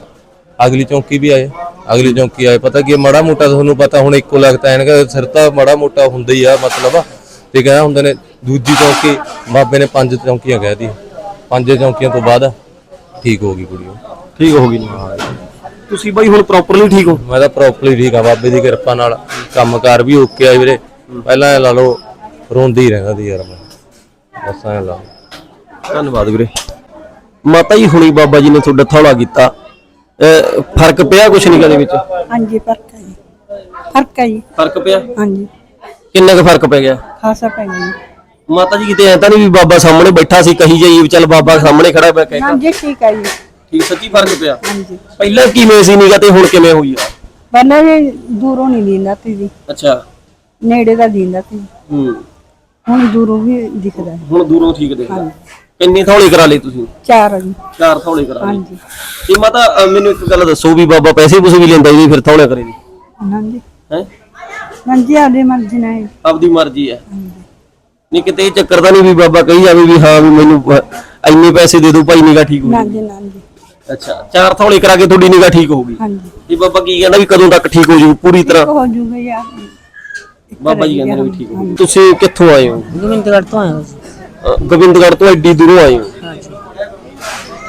ਅਗਲੀ ਚੌਂਕੀ ਵੀ ਆਏ। ਅਗਲੀ ਚੌਂਕੀ ਆਏ ਪਤਾ ਕੀ ਮਾੜਾ ਮੋਟਾ ਤੁਹਾਨੂੰ ਪਤਾ ਹੁਣ ਇੱਕੋ ਲੱਗਦਾ ਐਨਕ ਸਿਰ ਤਾਂ ਮਾੜਾ ਮੋਟਾ ਹੁੰਦਾ ਹੀ ਆ ਮਤਲਬ ਤੇ ਕਹਿੰਦਾ ਹੁੰਦੇ ਨੇ ਦੂਜੀ ਚੌਂਕੀ ਬਾਬੇ ਨੇ ਪੰਜ ਚੌਂਕੀਆਂ ਕਹਿ ਦੀ ਪੰਜ ਚੌਂਕੀਆਂ ਤੋਂ ਬਾਅਦ ਠੀਕ ਹੋ ਗਈ ਕੁੜੀ। ਠੀਕ ਹੋ ਗਈ ਤੁਸੀਂ ਬਈ ਹੁਣ ਪ੍ਰੋਪਰਲੀ ਠੀਕ ਹੋ? ਮੈਂ ਤਾਂ ਪ੍ਰੋਪਰਲੀ ਠੀਕ ਆ ਬਾਬੇ ਦੀ ਕਿਰਪਾ ਨਾਲ। ਕੰਮਕਾਰ ਵੀ ਓਕੇ ਆ ਵੀਰੇ। ਪਹਿਲਾਂ ਇਹ ਲਾ ਲਓ ਰੋਂਦੀ ਰਹਿੰਦਾ ਸੀ ਯਾਰ ਮੈਂ। ਬਸ ਐ ਲਾ। ਧੰਨਵਾਦ ਵੀਰੇ। ਮਾਤਾ ਜੀ ਹੁਣੀ ਬਾਬਾ ਜੀ ਨੇ ਤੁਹਾਡਾ ਥੌਲਾ ਕੀਤਾ। ਫ਼ਰਕ ਪਿਆ ਕੁਛ ਨਹੀਂ ਕਦੇ ਵਿੱਚ? ਹਾਂਜੀ ਫ਼ਰਕ ਹੈ ਜੀ। ਫ਼ਰਕ ਹੈ ਜੀ। ਫ਼ਰਕ ਪਿਆ? ਹਾਂਜੀ। ਕਿੰਨਾ ਕੁ ਫ਼ਰਕ ਪੈ ਗਿਆ? ਖਾਸਾ ਪੈ ਗਿਆ ਜੀ। ਮਾਤਾ ਜੀ ਕਿਤੇ ਐ ਤਾਂ ਨਹੀਂ ਵੀ ਬਾਬਾ ਸਾਹਮਣੇ ਬੈਠਾ ਸੀ ਕਹੀ ਜਾਈ ਵੀ ਚੱਲ ਬਾਬਾ ਸਾਹਮਣੇ ਖੜਾ ਪਿਆ ਕਹਿ ਹਾਂਜੀ ਠੀਕ ਹੈ ਜੀ। ਠੀਕ ਸੱਚੀ ਫ਼ਰਕ ਪਿਆ? ਹਾਂਜੀ। ਪਹਿਲਾਂ ਕਿਵੇਂ ਸੀ ਨੀਗਾ ਤੇ ਹੁਣ ਕਿਵੇਂ ਹੋਈ ਆ? ਪਹਿਲਾਂ ਜੀ ਦੂਰੋਂ ਨਹੀਂ ਦਿੰਦਾ ਸੀ ਜੀ। ਅੱਛਾ। ਨੇੜੇ ਦਾ ਦਿੰਦਾ ਸੀ। ਹੂੰ। ਹੁਣ ਦੂਰੋਂ ਵੀ ਦਿਖਦਾ ਹੈ। ਹੁਣ ਦੂਰੋਂ ਠੀਕ ਦੇਖਦਾ। ਕਿੰਨੇ ਥੌਲੇ ਕਰਾ ਲਏ ਤੁਸੀਂ? ਚਾਰ ਆ ਜੀ। ਚਾਰ ਥੌਲੇ ਕਰਾ ਲਏ ਹਾਂਜੀ। ਇਹ ਮਾਤਾ ਮੈਨੂੰ ਇੱਕ ਗੱਲ ਦੱਸੋ ਵੀ ਬਾਬਾ ਪੈਸੇ ਪੂਸੇ ਵੀ ਲੈਂਦਾ ਜੀ ਫਿਰ ਥੌਲੇ ਕਰੇ ਦੀ ਹਾਂਜੀ। ਹੈ? ਹਾਂਜੀ ਆਦੇ ਮਰਜ਼ੀ ਨਾਲ ਹੈ। ਆਪਦੀ ਮਰਜ਼ੀ ਹੈ। ਨਹੀਂ ਕਿਤੇ ਇਹ ਚੱਕਰ ਤਾਂ ਨਹੀਂ ਵੀ ਬਾਬਾ ਕਹੀ ਜਾਵੇ ਵੀ ਹਾਂ ਵੀ ਮੈਨੂੰ ਇੰਨੇ ਪੈਸੇ ਦੇ ਦਿਓ ਭਾਈ ਨਿਗਾ ਠੀਕ ਹੋ ਜਾਊ। ਜੀ ਨਾ ਜੀ ਅੱਛਾ ਚਾਰ ਥੌਲੇ ਕਰਾ ਕੇ ਤੁਹਾਡੀ ਨਿਗਾ ਠੀਕ ਹੋਊਗੀ ਹਾਂਜੀ। ਇਹ ਬਾਬਾ ਕੀ ਕਹਿੰਦਾ ਵੀ ਕਦੋਂ ਤੱਕ ਠੀਕ ਹੋ ਜੂ ਪੂਰੀ ਤਰ੍ਹਾਂ? ਹੋ ਜੂਗਾ ਯਾਰ। ਬਾਬਾ ਜੀ ਕਹਿੰਦੇ ਨੇ ਵੀ ਠੀਕ ਹੋ ਜਾਊ। ਤੁਸੀਂ ਕਿੱਥੋਂ ਆਏ ਹੋ? ਗੋਬਿੰਦਗੜ੍ਹ ਤੋਂ ਆਏ ਹੋ। ਜੀ ਅਹ, ਗੋਬਿੰਦਗੜ੍ਹ ਤੋਂ ਐਡੀ ਦੂਰੋਂ ਆਏ ਹੋ।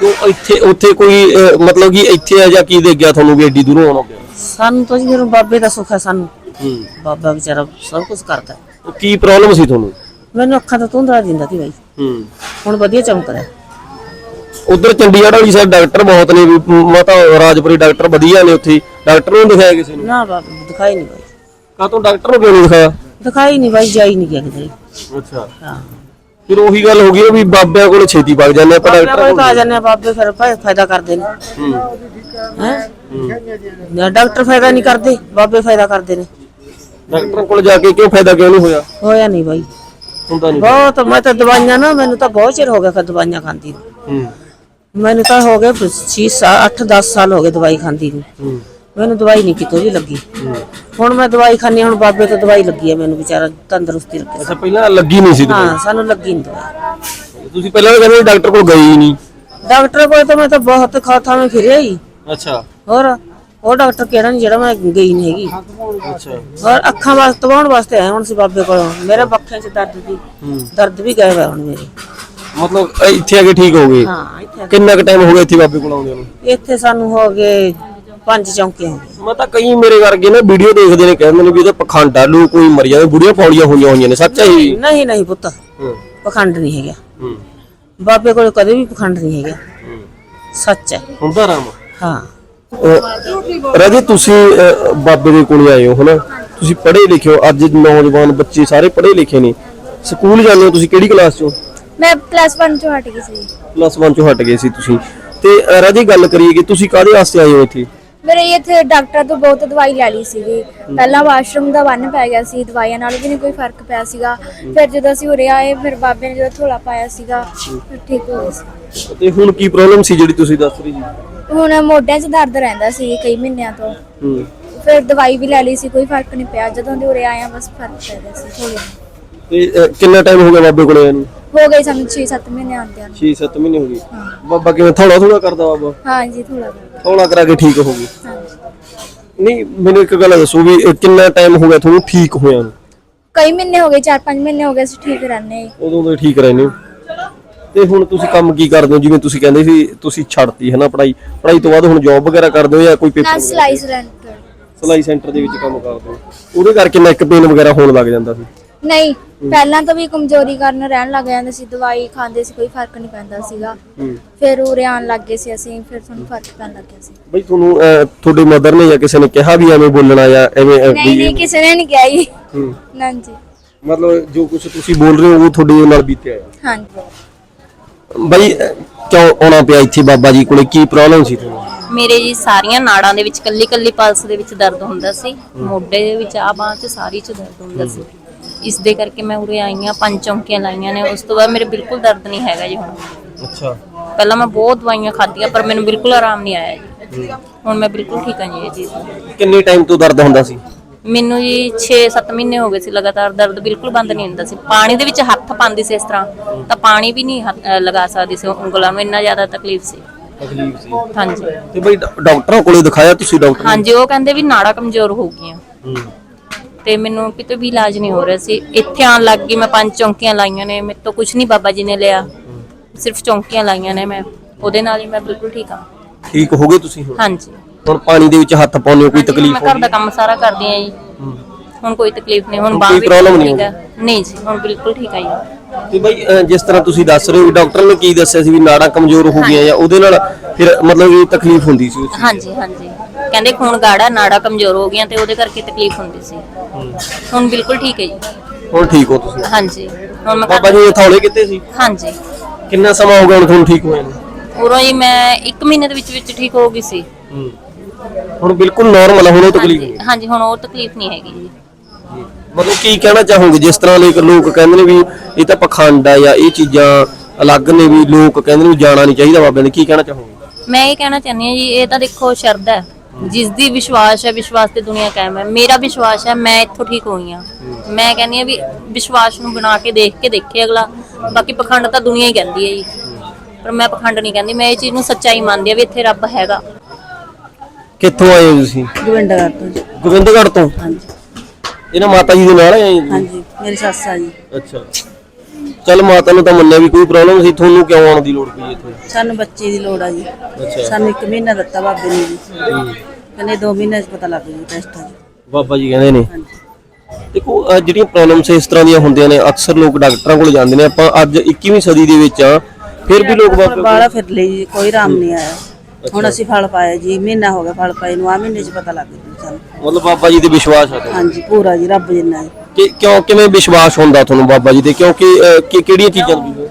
ਤੋ ਇੱਥੇ ਉੱਥੇ ਕੋਈ ਅਹ, ਮਤਲਬ ਕਿ ਇੱਥੇ ਆ ਜਾਂ ਕੀ ਦੇ ਗਿਆ ਤੁਹਾਨੂੰ ਵੀ ਐਡੀ ਦੂਰੋਂ ਆਉਣਾ ਪਿਆ? ਸਾਨੂੰ ਤਾਂ ਜੀ ਜਦੋਂ ਬਾਬੇ ਦਾ ਸੁੱਖ ਹੈ ਸਾਨੂੰ। ਹੂੰ। ਬਾਬਾ ਵਿਚਾਰਾ ਸਭ ਕੁਝ ਕਰਦਾ ਹੈ। ਉਹ ਕੀ ਪ੍ਰੋਬਲਮ ਸੀ ਤੁਹਾਨੂੰ? ਮੈਨੂੰ ਅੱਖਾਂ ਤੋਂ ਧੁੰਦਲਾ ਦਿੰਦਾ ਸੀ ਬਾਈ। ਹੂੰ। ਹੁਣ ਵਧੀਆ ਚਮਕਦਾ ਹੈ। ਉਧਰ ਚੰਡੀਗੜ੍ਹ ਵਾਲੀ ਸਾਈਡ ਡਾਕਟਰ ਬਹੁਤ ਨੇ ਵੀ ਮਾਤਾ ਰਾਜਪੁਰੀ ਡਾਕਟਰ ਵਧੀਆ ਨੇ ਉੱਥੇ। ਡਾਕਟਰ ਨੂੰ ਦਿਖਾਇਆ ਕਿਸੇ ਨੂੰ? ਨਾ ਬਾਬਾ ਦਿਖਾਈ ਨਹੀਂ ਬਾਈ। ਕਾ ਤੋਂ ਡਾਕਟਰ ਨੂੰ ਕਿਉਂ ਨਹੀਂ ਦਿਖਾਇਆ? ਦਿਖਾਈ ਨਹੀਂ ਬਾਈ ਜਾਈ ਨਹੀਂ ਗਿਆ ਕਿਤੇ। ਅੱਛਾ। ਹਾਂ। ਫਿਰ ਉਹੀ ਗੱਲ ਹੋ ਗਈ ਵੀ ਬਾਬਿਆਂ ਕੋਲ ਛੇਤੀ ਵਗ ਜਾਂਦੇ ਆਪਾਂ ਬਾਬਿਆਂ ਡਾਕਟਰ ਕੋਲ ਤਾਂ ਆ ਜਾਂਦੇ ਆ ਬਾਬੇ ਫਿਰ ਫਾਇ- ਫਾਇਦਾ ਕਰਦੇ ਨੇ। ਹੈ? ਨਾ ਡਾਕਟਰ ਫਾਇਦਾ ਨਹੀਂ ਕਰਦੇ ਬਾਬੇ ਫਾਇਦਾ ਕਰਦੇ ਨੇ। ਡਾਕਟਰ ਕੋਲ ਜਾ ਕੇ ਕਿਉਂ ਫਾਇਦਾ ਕਿਉਂ ਨਹੀਂ ਹੋਇਆ? ਹੋਇਆ ਨਹੀਂ ਬਾਈ। ਹੁੰਦਾ ਨਹੀਂ। ਬਹੁਤ ਮੈਂ ਤਾਂ ਦਵਾਈਆਂ ਨਾ ਮੈਨੂੰ ਤਾਂ ਬਹੁਤ ਚਿਰ ਹੋ ਗਿਆ ਫਿਰ ਦਵਾਈਆਂ ਖਾਂਦੀ ਨੂੰ। ਹੂੰ। ਮੈਨੂੰ ਤਾਂ ਹੋ ਗਏ 6 8 10 ਸਾਲ ਹੋ ਗਏ ਦਵਾਈ ਖਾਂਦੀ ਨੂੰ। ਹੂੰ। ਮੈਨੂੰ ਦਵਾਈ ਨਹੀਂ ਕਿਤੋਂ ਵੀ ਲੱਗੀ। ਹੁਣ ਮੈਂ ਦਵਾਈ ਹਾਂ, ਹੁਣ ਬਾਬੇ ਤੋਂ ਦਵਾਈ ਲੱਗੀ ਹੈ ਮੈਨੂੰ ਵਿਚਾਰਾ ਤੰਦਰੁਸਤੀ ਰੱਖੇ ਅੱਛਾ ਪਹਿਲਾਂ ਲੱਗੀ ਨਹੀਂ ਸੀ। ਹਾਂ ਸਾਨੂੰ ਲੱਗੀ ਨਹੀਂ ਦਵਾਈ। ਤੁਸੀਂ ਪਹਿਲਾਂ ਕਹਿੰਦੇ ਡਾਕਟਰ ਕੋਲ ਗਏ ਹੀ ਨਹੀਂ। ਡਾਕਟਰ ਕੋਲ ਤਾਂ ਮੈਂ ਤਾਂ ਬਹੁਤ ਖਾਥਾ ਮੈਂ ਫਿਰਿਆ ਹੀ। ਅੱਛਾ। ਹੋਰ ਉਹ ਡਾਕਟਰ ਕਿਹੜਾ ਨਹੀਂ ਜਿਹੜਾ ਮੈਂ ਗਈ ਨਹੀਂ ਹੈਗੀ। ਅੱਛਾ। ਔਰ ਅੱਖਾਂ ਵਾਸਤੇ ਦਵਾਉਣ ਵਾਸਤੇ ਆਇਆ ਹੁਣ ਸੀ ਬਾਬੇ ਕੋਲ। ਮੇਰੇ ਬੱਖੇ 'ਚ ਦਰਦ ਦੀ ਦਰਦ ਵੀ ਗਏ ਹੋਏ ਹੁਣ ਮੇਰੇ। ਮਤਲਬ ਇੱਥੇ ਆ ਕੇ ਠੀਕ ਹੋ ਗਏ? ਹਾਂ ਇੱਥੇ ਕਿੰਨਾ ਕੁ ਟਾਈਮ ਹੋ ਗਿਆ ਇੱਥੇ ਬਾਬੇ ਕੋਲ ਆਉਂਦੇ ਨੂੰ? ਇੱਥੇ ਸਾਨੂੰ ਹੋ ਗਏ ਪੰਜ ਚੌਂਕੇ ਹੋ ਗਏ ਮੈਂ ਤਾਂ ਕਈ ਮੇਰੇ ਵਰਗੇ ਨਾ ਵੀਡੀਓ ਦੇਖਦੇ ਨੇ ਕਹਿੰਦੇ ਨੇ ਵੀ ਇਹਦਾ ਪਖੰਡ ਆ ਕੋਈ ਮਰ ਜਾਂਦੇ ਬੁੜੀਆਂ ਪੌੜੀਆਂ ਹੋਈਆਂ ਹੋਈਆਂ ਨੇ ਸੱਚ ਹੈ ਇਹ? ਨਹੀਂ ਨਹੀਂ ਪੁੱਤ ਹੂੰ। ਪਖੰਡ ਨਹੀਂ ਹੈਗਾ। ਹੂੰ। ਬਾਬੇ ਕੋਲ ਕਦੇ ਵੀ ਪਖੰਡ ਨਹੀਂ ਹੈਗਾ। ਸੱਚ ਹੈ। ਹੁੰਦਾ ਰਾਮ ਹਾਂ। ਰਾਜੇ ਤੁਸੀਂ ਅਹ, ਬਾਬੇ ਦੇ ਕੋਲ ਆਏ ਹੋ ਹਨਾ? ਤੁਸੀਂ ਪੜ੍ਹੇ ਲਿਖੇ ਹੋ ਅੱਜ ਨੌਜਵਾਨ ਬੱਚੇ ਸਾਰੇ ਪੜ੍ਹੇ ਲਿਖੇ ਨੇ। ਸਕੂਲ ਜਾਂਦੇ ਹੋ ਤੁਸੀਂ ਕਿਹੜੀ ਕਲਾਸ ਚੋਂ ਮੈਂ ਪਲੱਸ 1 ਚੋਂ ਹਟ ਗਈ ਸੀ। ਪਲੱਸ 1 ਚੋਂ ਹਟ ਗਏ ਸੀ ਤੁਸੀਂ। ਤੇ ਰਾਜੇ ਗੱਲ ਕਰੀਏ ਕਿ ਤੁਸੀਂ ਕਾਹਦੇ ਵਾਸਤੇ ਆਏ ਹੋ ਇੱਥੇ? ਮੇਰੇ ਇੱਥੇ ਡਾਕਟਰ ਤੋਂ ਬਹੁਤ ਦਵਾਈ ਲੈ ਲਈ ਸੀਗੀ। ਪਹਿਲਾਂ ਵਾਸ਼ਰੂਮ ਦਾ ਬੰਨ ਪੈ ਗਿਆ ਸੀ ਦਵਾਈਆਂ ਨਾਲ ਵੀ ਨਹੀਂ ਕੋਈ ਫ਼ਰਕ ਪਿਆ ਸੀਗਾ। ਫਿਰ ਜਦੋਂ ਅਸੀਂ ਉਰੇ ਆਏ ਫਿਰ ਬਾਬੇ ਨੇ ਜਦੋਂ ਥੋੜਾ ਪਾਇਆ ਸੀਗਾ ਫਿਰ ਠੀਕ ਹੋ ਸੀ। ਤੇ ਹੁਣ ਕੀ ਪ੍ਰੋਬਲਮ ਸੀ ਜਿਹੜੀ ਤੁਸੀਂ ਦੱਸ ਰਹੀ ਸੀ ਹੁਣ ਮੋਢਿਆਂ 'ਚ ਦਰਦ ਰਹਿੰਦਾ ਸੀ ਕਈ ਮਹੀਨਿਆਂ ਤੋਂ। ਫਿਰ ਦਵਾਈ ਵੀ ਲੈ ਲਈ ਸੀ ਕੋਈ ਫ਼ਰਕ ਨਹੀਂ ਪਿਆ। ਜਦੋਂ ਦੇ ਉਰੇ ਆਏ ਆ ਬਸ ਫ਼ਰਕ ਪੈ ਗਿਆ ਸੀ ਥੋੜੀ ਤੇ ਕਿੰਨਾ ਟਾਈਮ ਹੋ ਗਿਆ ਬਾਬੇ ਕੋਲੇ ਇਹਨੂੰ ਹੋ ਗਏ ਸਾਨੂੰ 6-7 ਮਹੀਨੇ ਆਉਂਦਿਆਂ ਨੂੰ। 6-7 ਮਹੀਨੇ ਹੋ ਗਏ। ਬਾਬਾ ਕਿਵੇਂ ਥੋੜਾ ਥੋੜਾ ਕਰਦਾ ਬਾਬਾ? ਹਾਂਜੀ ਥੋੜਾ ਥੋੜਾ ਕਰਾ ਕੇ ਠੀਕ ਹੋ ਗਈ। ਹਾਂਜੀ। ਨਹੀਂ ਮੈਨੂੰ ਇੱਕ ਗੱਲ ਦੱਸੋ ਵੀ ਇਹ ਕਿੰਨਾ ਟਾਈਮ ਹੋ ਗਿਆ ਤੁਹਾਨੂੰ ਠੀਕ ਹੋਇਆ ਨੂੰ? ਕਈ ਮਹੀਨੇ ਹੋ ਗਏ 4-5 ਮਹੀਨੇ ਹੋ ਗਏ ਅਸੀਂ ਠੀਕ ਰਹਿੰਦੇ ਉਦੋਂ ਤੋਂ ਹੀ ਠੀਕ ਰਹਿੰਦੇ ਹੋ। ਤੇ ਹੁਣ ਤੁਸੀਂ ਕੰਮ ਕੀ ਕਰਦੇ ਹੋ? ਜਿਵੇਂ ਤੁਸੀਂ ਕਹਿੰਦੇ ਸੀ ਤੁਸੀਂ ਛੱਡਤੀ ਹੈ ਨਾ ਪੜ੍ਹਾਈ। ਪੜ੍ਹਾਈ ਤੋਂ ਬਾਅਦ ਹੁਣ ਜੌਬ ਵਗੈਰਾ ਕਰਦੇ ਹੋ ਜਾਂ ਕੋਈ ਨਾ ਪੇਪਰ ਸਲਾਈ ਸਰੈਂਟਰ ਸਲਾਈ ਸੈਂਟਰ ਦੇ ਵਿੱਚ ਕੰਮ ਕਰਦੇ ਹੋ। ਉਹਦੇ ਕਰਕੇ ਨੈਕ ਪੇਨ ਵਗੈਰਾ ਹੋਣ ਲੱਗ ਜਾਂਦਾ ਸੀ। ਨਹੀਂ ਪਹਿਲਾਂ ਤਾਂ ਵੀ ਕਮਜ਼ੋਰੀ ਕਾਰਨ ਰਹਿਣ ਲੱਗ ਜਾਂਦੇ ਸੀ ਦਵਾਈ ਖਾਂਦੇ ਸੀ ਕੋਈ ਫ਼ਰਕ ਨਹੀਂ ਪੈਂਦਾ ਸੀਗਾ। ਹੂੰ। ਫਿਰ ਉਰੇ ਆਉਣ ਲੱਗ ਗਏ ਸੀ ਅਸੀਂ ਫਿਰ ਸਾਨੂੰ ਫ਼ਰਕ ਪੈਣ ਲੱਗ ਗਿਆ ਸੀ। ਬਈ ਤੁਹਾਨੂੰ ਅਹ, ਤੁਹਾਡੇ ਮਦਰ ਨੇ ਜਾਂ ਕਿਸੇ ਨੇ ਕਿਹਾ ਵੀ ਐਵੇਂ ਬੋਲਣਾ ਜਾਂ ਐਵੇਂ ਅਹ, ਨਹੀਂ ਵੀ- ਨਹੀਂ ਕਿਸੇ ਨੇ ਨਹੀਂ ਕਿਹਾ ਜੀ। ਹੂੰ। ਨਾਂ ਜੀ ਮਤਲਬ ਜੋ ਕੁਝ ਤੁਸੀਂ ਬੋਲ ਰਹੇ ਹੋ ਉਹ ਤੁਹਾਡੇ ਨਾਲ ਬੀਤਿਆ ਹੈ। ਹਾਂਜੀ। ਬਈ ਅਹ, ਕਿਉਂ ਆਉਣਾ ਪਿਆ ਇੱਥੇ ਬਾਬਾ ਜੀ ਕੋਲੇ? ਕੀ ਪ੍ਰੋਬਲਮ ਸੀ ਤੁਹਾਨੂੰ? ਮੇਰੇ ਜੀ ਸਾਰੀਆਂ ਨਾੜਾਂ ਦੇ ਵਿੱਚ ਕੱਲੀ ਕੱਲੀ ਪਲਸ ਦੇ ਵਿੱਚ ਦਰਦ ਹੁੰਦਾ ਸੀ। ਮੋਢੇ ਦੇ ਵਿੱਚ ਆ ਬਾਂਹ ਤੇ ਸਾਰੀ ਚ ਦਰਦ ਹੁੰਦਾ ਸੀ। ਇਸ ਦੇ ਕਰਕੇ ਮੈਂ ਉਰੇ ਆਈ ਪੰਜ ਚੌਂਕੀਆਂ ਲਾਈਆਂ ਨੇ ਉਸ ਤੋਂ ਬਾਅਦ ਮੇਰੇ ਬਿਲਕੁਲ ਦਰਦ ਨਹੀਂ ਹੈਗਾ ਜੀ ਹੁਣ। ਅੱਛਾ। ਪਹਿਲਾਂ ਮੈਂ ਬਹੁਤ ਦਵਾਈਆਂ ਖਾਧੀਆਂ ਪਰ ਮੈਨੂੰ ਬਿਲਕੁਲ ਆਰਾਮ ਨਹੀਂ ਆਇਆ ਜੀ। ਹੁਣ ਮੈਂ ਬਿਲਕੁਲ ਠੀਕ ਹਾਂ ਜੀ ਇਹ ਚੀਜ਼ ਤੋਂ। ਕਿੰਨੇ ਟਾਈਮ ਤੋਂ ਦਰਦ ਹੁੰਦਾ ਸੀ? ਮੈਨੂੰ ਜੀ 6-7 ਮਹੀਨੇ ਹੋ ਗਏ ਸੀ ਲਗਾਤਾਰ ਦਰਦ ਬਿਲਕੁਲ ਬੰਦ ਨਹੀਂ ਹੁੰਦਾ ਸੀ। ਪਾਣੀ ਦੇ ਵਿੱਚ ਹੱਥ ਪਾਉਂਦੀ ਸੀ ਇਸ ਤਰ੍ਹਾਂ ਤਾਂ ਪਾਣੀ ਵੀ ਨਹੀਂ ਹੱਥ- ਅਹ ਲਗਾ ਸਕਦੀ ਸੀ ਉਂਗਲਾਂ ਨੂੰ ਇੰਨਾ ਜ਼ਿਆਦਾ ਤਕਲੀਫ ਸੀ। ਤਕਲੀਫ ਸੀ। ਹਾਂਜੀ। ਤੇ ਬਈ ਡਾ- ਡਾਕਟਰਾਂ ਕੋਲੇ ਦਿਖਾਇਆ ਤੁਸੀਂ ਡਾਕਟਰ ਨੂੰ? ਹਾਂਜੀ ਉਹ ਕਹਿੰਦੇ ਵੀ ਨਾੜਾਂ ਕਮਜ਼ੋਰ ਹੋ ਗਈਆਂ। ਹੂੰ। ਤੇ ਮੈਨੂੰ ਕਿਤੇ ਵੀ ਇਲਾਜ ਨਹੀਂ ਹੋ ਰਿਹਾ ਸੀ। ਇੱਥੇ ਆਉਣ ਲੱਗ ਗਈ ਮੈਂ ਪੰਜ ਚੌਂਕੀਆਂ ਲਾਈਆਂ ਨੇ। ਮੇਰੇ ਤੋਂ ਕੁਝ ਨਹੀਂ ਬਾਬਾ ਜੀ ਨੇ ਲਿਆ। ਸਿਰਫ ਚੌਂਕੀਆਂ ਲਾਈਆਂ ਨੇ ਮੈਂ। ਉਹਦੇ ਨਾਲ ਹੀ ਮੈਂ ਬਿਲਕੁਲ ਠੀਕ ਹਾਂ। ਠੀਕ ਹੋ ਗਏ ਤੁਸੀਂ ਹੁਣ? ਹਾਂਜੀ। ਹੁਣ ਪਾਣੀ ਦੇ ਵਿੱਚ ਹੱਥ ਪਾਉਂਦੇ ਹੋ ਕੋਈ ਤਕਲੀਫ ਮੈਂ ਹੋ ਘਰ ਦਾ ਕੰਮ ਸਾਰਾ ਕਰਦੀ ਆ ਜੀ। ਹੁਣ ਕੋਈ ਤਕਲੀਫ ਨਹੀਂ ਹੁਣ ਹੁਣ ਬਾਂਹ ਕੋਈ ਵੀ problem ਨਹੀਂ ਠੀਕ ਹੈ ਨਹੀਂ ਜੀ ਹੁਣ ਬਿਲਕੁਲ ਠੀਕ ਆ ਜੀ। ਤੇ ਬਈ ਅਹ, ਜਿਸ ਤਰ੍ਹਾਂ ਤੁਸੀਂ ਦੱਸ ਰਹੇ ਹੋ ਵੀ ਡਾਕਟਰ ਨੇ ਕੀ ਦੱਸਿਆ ਸੀ ਵੀ ਨਾੜਾਂ ਕਮਜ਼ੋਰ ਹੋ ਗਈਆਂ ਜਾਂ ਉਹਦੇ ਨਾਲ ਫਿਰ ਮਤਲਬ ਇਹ ਤਕਲੀਫ ਹੁੰਦੀ ਸੀ ਉਸ ਚੀਜ਼ ਹਾਂਜੀ ਹਾਂਜੀ। ਕਹਿੰਦੇ ਖੂਨ ਗਾੜਾ ਨਾੜਾਂ ਕਮਜ਼ੋਰ ਹੋ ਗਈਆਂ ਤੇ ਉਹਦੇ ਕਰਕੇ ਤਕਲੀਫ ਹੁੰਦੀ ਸੀ। ਹੁਣ ਬਿਲਕੁਲ ਠੀਕ ਹੈ ਜੀ। ਹੁਣ ਠੀਕ ਹੋ ਤੁਸੀਂ? ਹਾਂਜੀ। ਹੁਣ ਮੈਂ ਬਾਬਾ ਘਰ- ਜੀ ਇਹ ਥੌਲੇ ਕਿੱਥੇ ਸੀ? ਹਾਂਜੀ। ਕਿੰਨਾ ਸਮਾਂ ਹੋ ਗਿਆ ਹੁਣ ਤੁਹਾਨੂੰ ਠੀਕ ਹੋਇਆ ਨੂੰ? ਉਰੋਂ ਹੀ ਮੈਂ 1 ਮਹੀਨੇ ਦੇ ਵਿੱਚ ਵਿੱਚ ਠੀਕ ਹੋ ਗਈ ਸੀ। ਹੁਣ ਬਿਲਕੁਲ ਨਾਰਮਲ ਹੁਣ ਤਕਲੀਫ ਹਾਂਜੀ ਨਹੀਂ ਹਾਂਜੀ ਹੁਣ ਉਹ ਤਕਲੀਫ ਨਹੀਂ ਹੈਗੀ ਜੀ। ਮਤਲਬ ਕੀ ਕਹਿਣਾ ਚਾਹੋਗੇ ਜਿਸ ਤਰ੍ਹਾਂ ਲੋਕ ਲੋਕ ਕਹਿੰਦੇ ਨੇ ਵੀ ਇਹ ਤਾਂ ਪਖੰਡ ਆ ਜਾਂ ਇਹ ਚੀਜ਼ਾਂ ਅਲੱਗ ਨੇ ਵੀ ਲੋਕ ਕਹਿੰਦੇ ਨੇ ਵੀ ਜਾਣਾ ਨਹੀਂ ਚਾਹੀਦਾ ਬਾਬਿਆਂ ਦੇ ਕੀ ਕਹਿਣਾ ਚਾਹੋਗੇ? ਮੈਂ ਇਹ ਕਹਿਣਾ ਚਾਹੁੰਦੀ ਹਾਂ ਜੀ ਇਹ ਤਾਂ ਦੇਖੋ ਸ਼ਰਧਾ ਹੈ। ਜਿਸ ਦੀ ਵਿਸ਼ਵਾਸ ਹੈ ਵਿਸ਼ਵਾਸ ਤੇ ਦੁਨੀਆ ਕਾਇਮ ਹੈ। ਮੇਰਾ ਵਿਸ਼ਵਾਸ ਹੈ ਮੈਂ ਇੱਥੋਂ ਠੀਕ ਹੋਈ ਹਾਂ। ਮੈਂ ਕਹਿੰਦੀ ਹਾਂ ਵੀ ਵਿਸ਼ਵਾਸ ਨੂੰ ਬਣਾ ਕੇ ਦੇਖ ਕੇ ਦੇਖੇ ਅਗਲਾ। ਬਾਕੀ ਪਖੰਡ ਤਾਂ ਦੁਨੀਆ ਹੀ ਕਹਿੰਦੀ ਹੈ ਜੀ। ਪਰ ਮੈਂ ਪਖੰਡ ਨਹੀਂ ਕਹਿੰਦੀ ਮੈਂ ਇਹ ਚੀਜ਼ ਨੂੰ ਸੱਚਾਈ ਮੰਨਦੀ ਹਾਂ ਵੀ ਇੱਥੇ ਰੱਬ ਹੈਗਾ। ਕਿੱਥੋਂ ਆਏ ਹੋ ਤੁਸੀਂ? ਗੋਬਿੰਦਗੜ੍ਹ ਤੋਂ ਜੀ। ਗੋਬਿੰਦਗੜ੍ਹ ਤੋਂ? ਹਾਂਜੀ। ਇਹਨਾਂ ਮਾਤਾ ਜੀ ਦੇ ਨਾਲ ਆਏ ਜੀ? ਹਾਂਜੀ ਮੇਰੀ ਸੱਸ ਆ ਜੀ। ਅੱਛਾ। ਚੱਲ ਮਾਤਾ ਨੂੰ ਤਾਂ ਮੰਨਿਆ ਵੀ ਕੋਈ ਪ੍ਰੋਬਲਮ ਸੀ ਤੁਹਾਨੂੰ ਕਿਉਂ ਆਉਣ ਦੀ ਲੋੜ ਪਈ ਇੱਥੇ? ਸਾਨੂੰ ਬੱਚੇ ਦੀ ਲੋੜ ਆ ਜੀ। ਸਾਨੂੰ ਇੱਕ ਮਹੀਨਾ ਦਿੱਤਾ ਬਾਬੇ ਨੇ ਜੀ। ਕਹਿੰਦੇ 2 ਮਹੀਨੇ ਚ ਪਤਾ ਲੱਗ ਜੂ ਟੈਸਟ ਆ ਬਾਬਾ ਜੀ ਕਹਿੰਦੇ ਨੇ। ਦੇਖੋ ਅਹ ਜਿਹੜੀਆਂ ਪ੍ਰੋਬਲਮਸ ਇਸ ਤਰ੍ਹਾਂ ਦੀਆਂ ਹੁੰਦੀਆਂ ਨੇ ਅਕਸਰ ਲੋਕ ਡਾਕਟਰਾਂ ਕੋਲ ਜਾਂਦੇ ਨੇ। ਆਪਾਂ ਅੱਜ 21ਵੀਂ ਸਦੀ ਦੇ ਵਿੱਚ ਆ ਫਿਰ ਵੀ ਲੋਕ ਬਾਬੇ ਬਾਲਾ ਫਿਰ ਲਈ ਜੀ ਕੋਈ ਆਰਾਮ ਨਹੀਂ ਆਇਆ। ਹੁਣ ਅਸੀਂ ਫਲ ਪਾਇਆ ਜੀ ਮਹੀਨਾ ਹੋ ਗਿਆ ਫਲ ਪਾਏ ਨੂੰ ਆ ਮਹੀਨੇ ਚ ਪਤਾ ਲੱਗ ਜੂ ਸਾਨੂੰ। ਮਤਲਬ ਬਾਬਾ ਜੀ ਤੇ ਵਿਸ਼ਵਾਸ ਆ ਤੁਹਾਨੂੰ ਹਾਂਜੀ ਪੂਰਾ ਜੀ ਰੱਬ ਜਿੰਨਾ ਜੀ ਕਿ ਕਿਉਂ ਕਿਵੇਂ ਵਿਸ਼ਵਾਸ ਹੁੰਦਾ ਤੁਹਾਨੂੰ ਬਾਬਾ ਜੀ ਤੇ ਕਿਉਂਕਿ ਅਹ, ਕਿ ਕਿਹੜੀਆਂ ਚੀਜ਼ਾਂ ਦੀ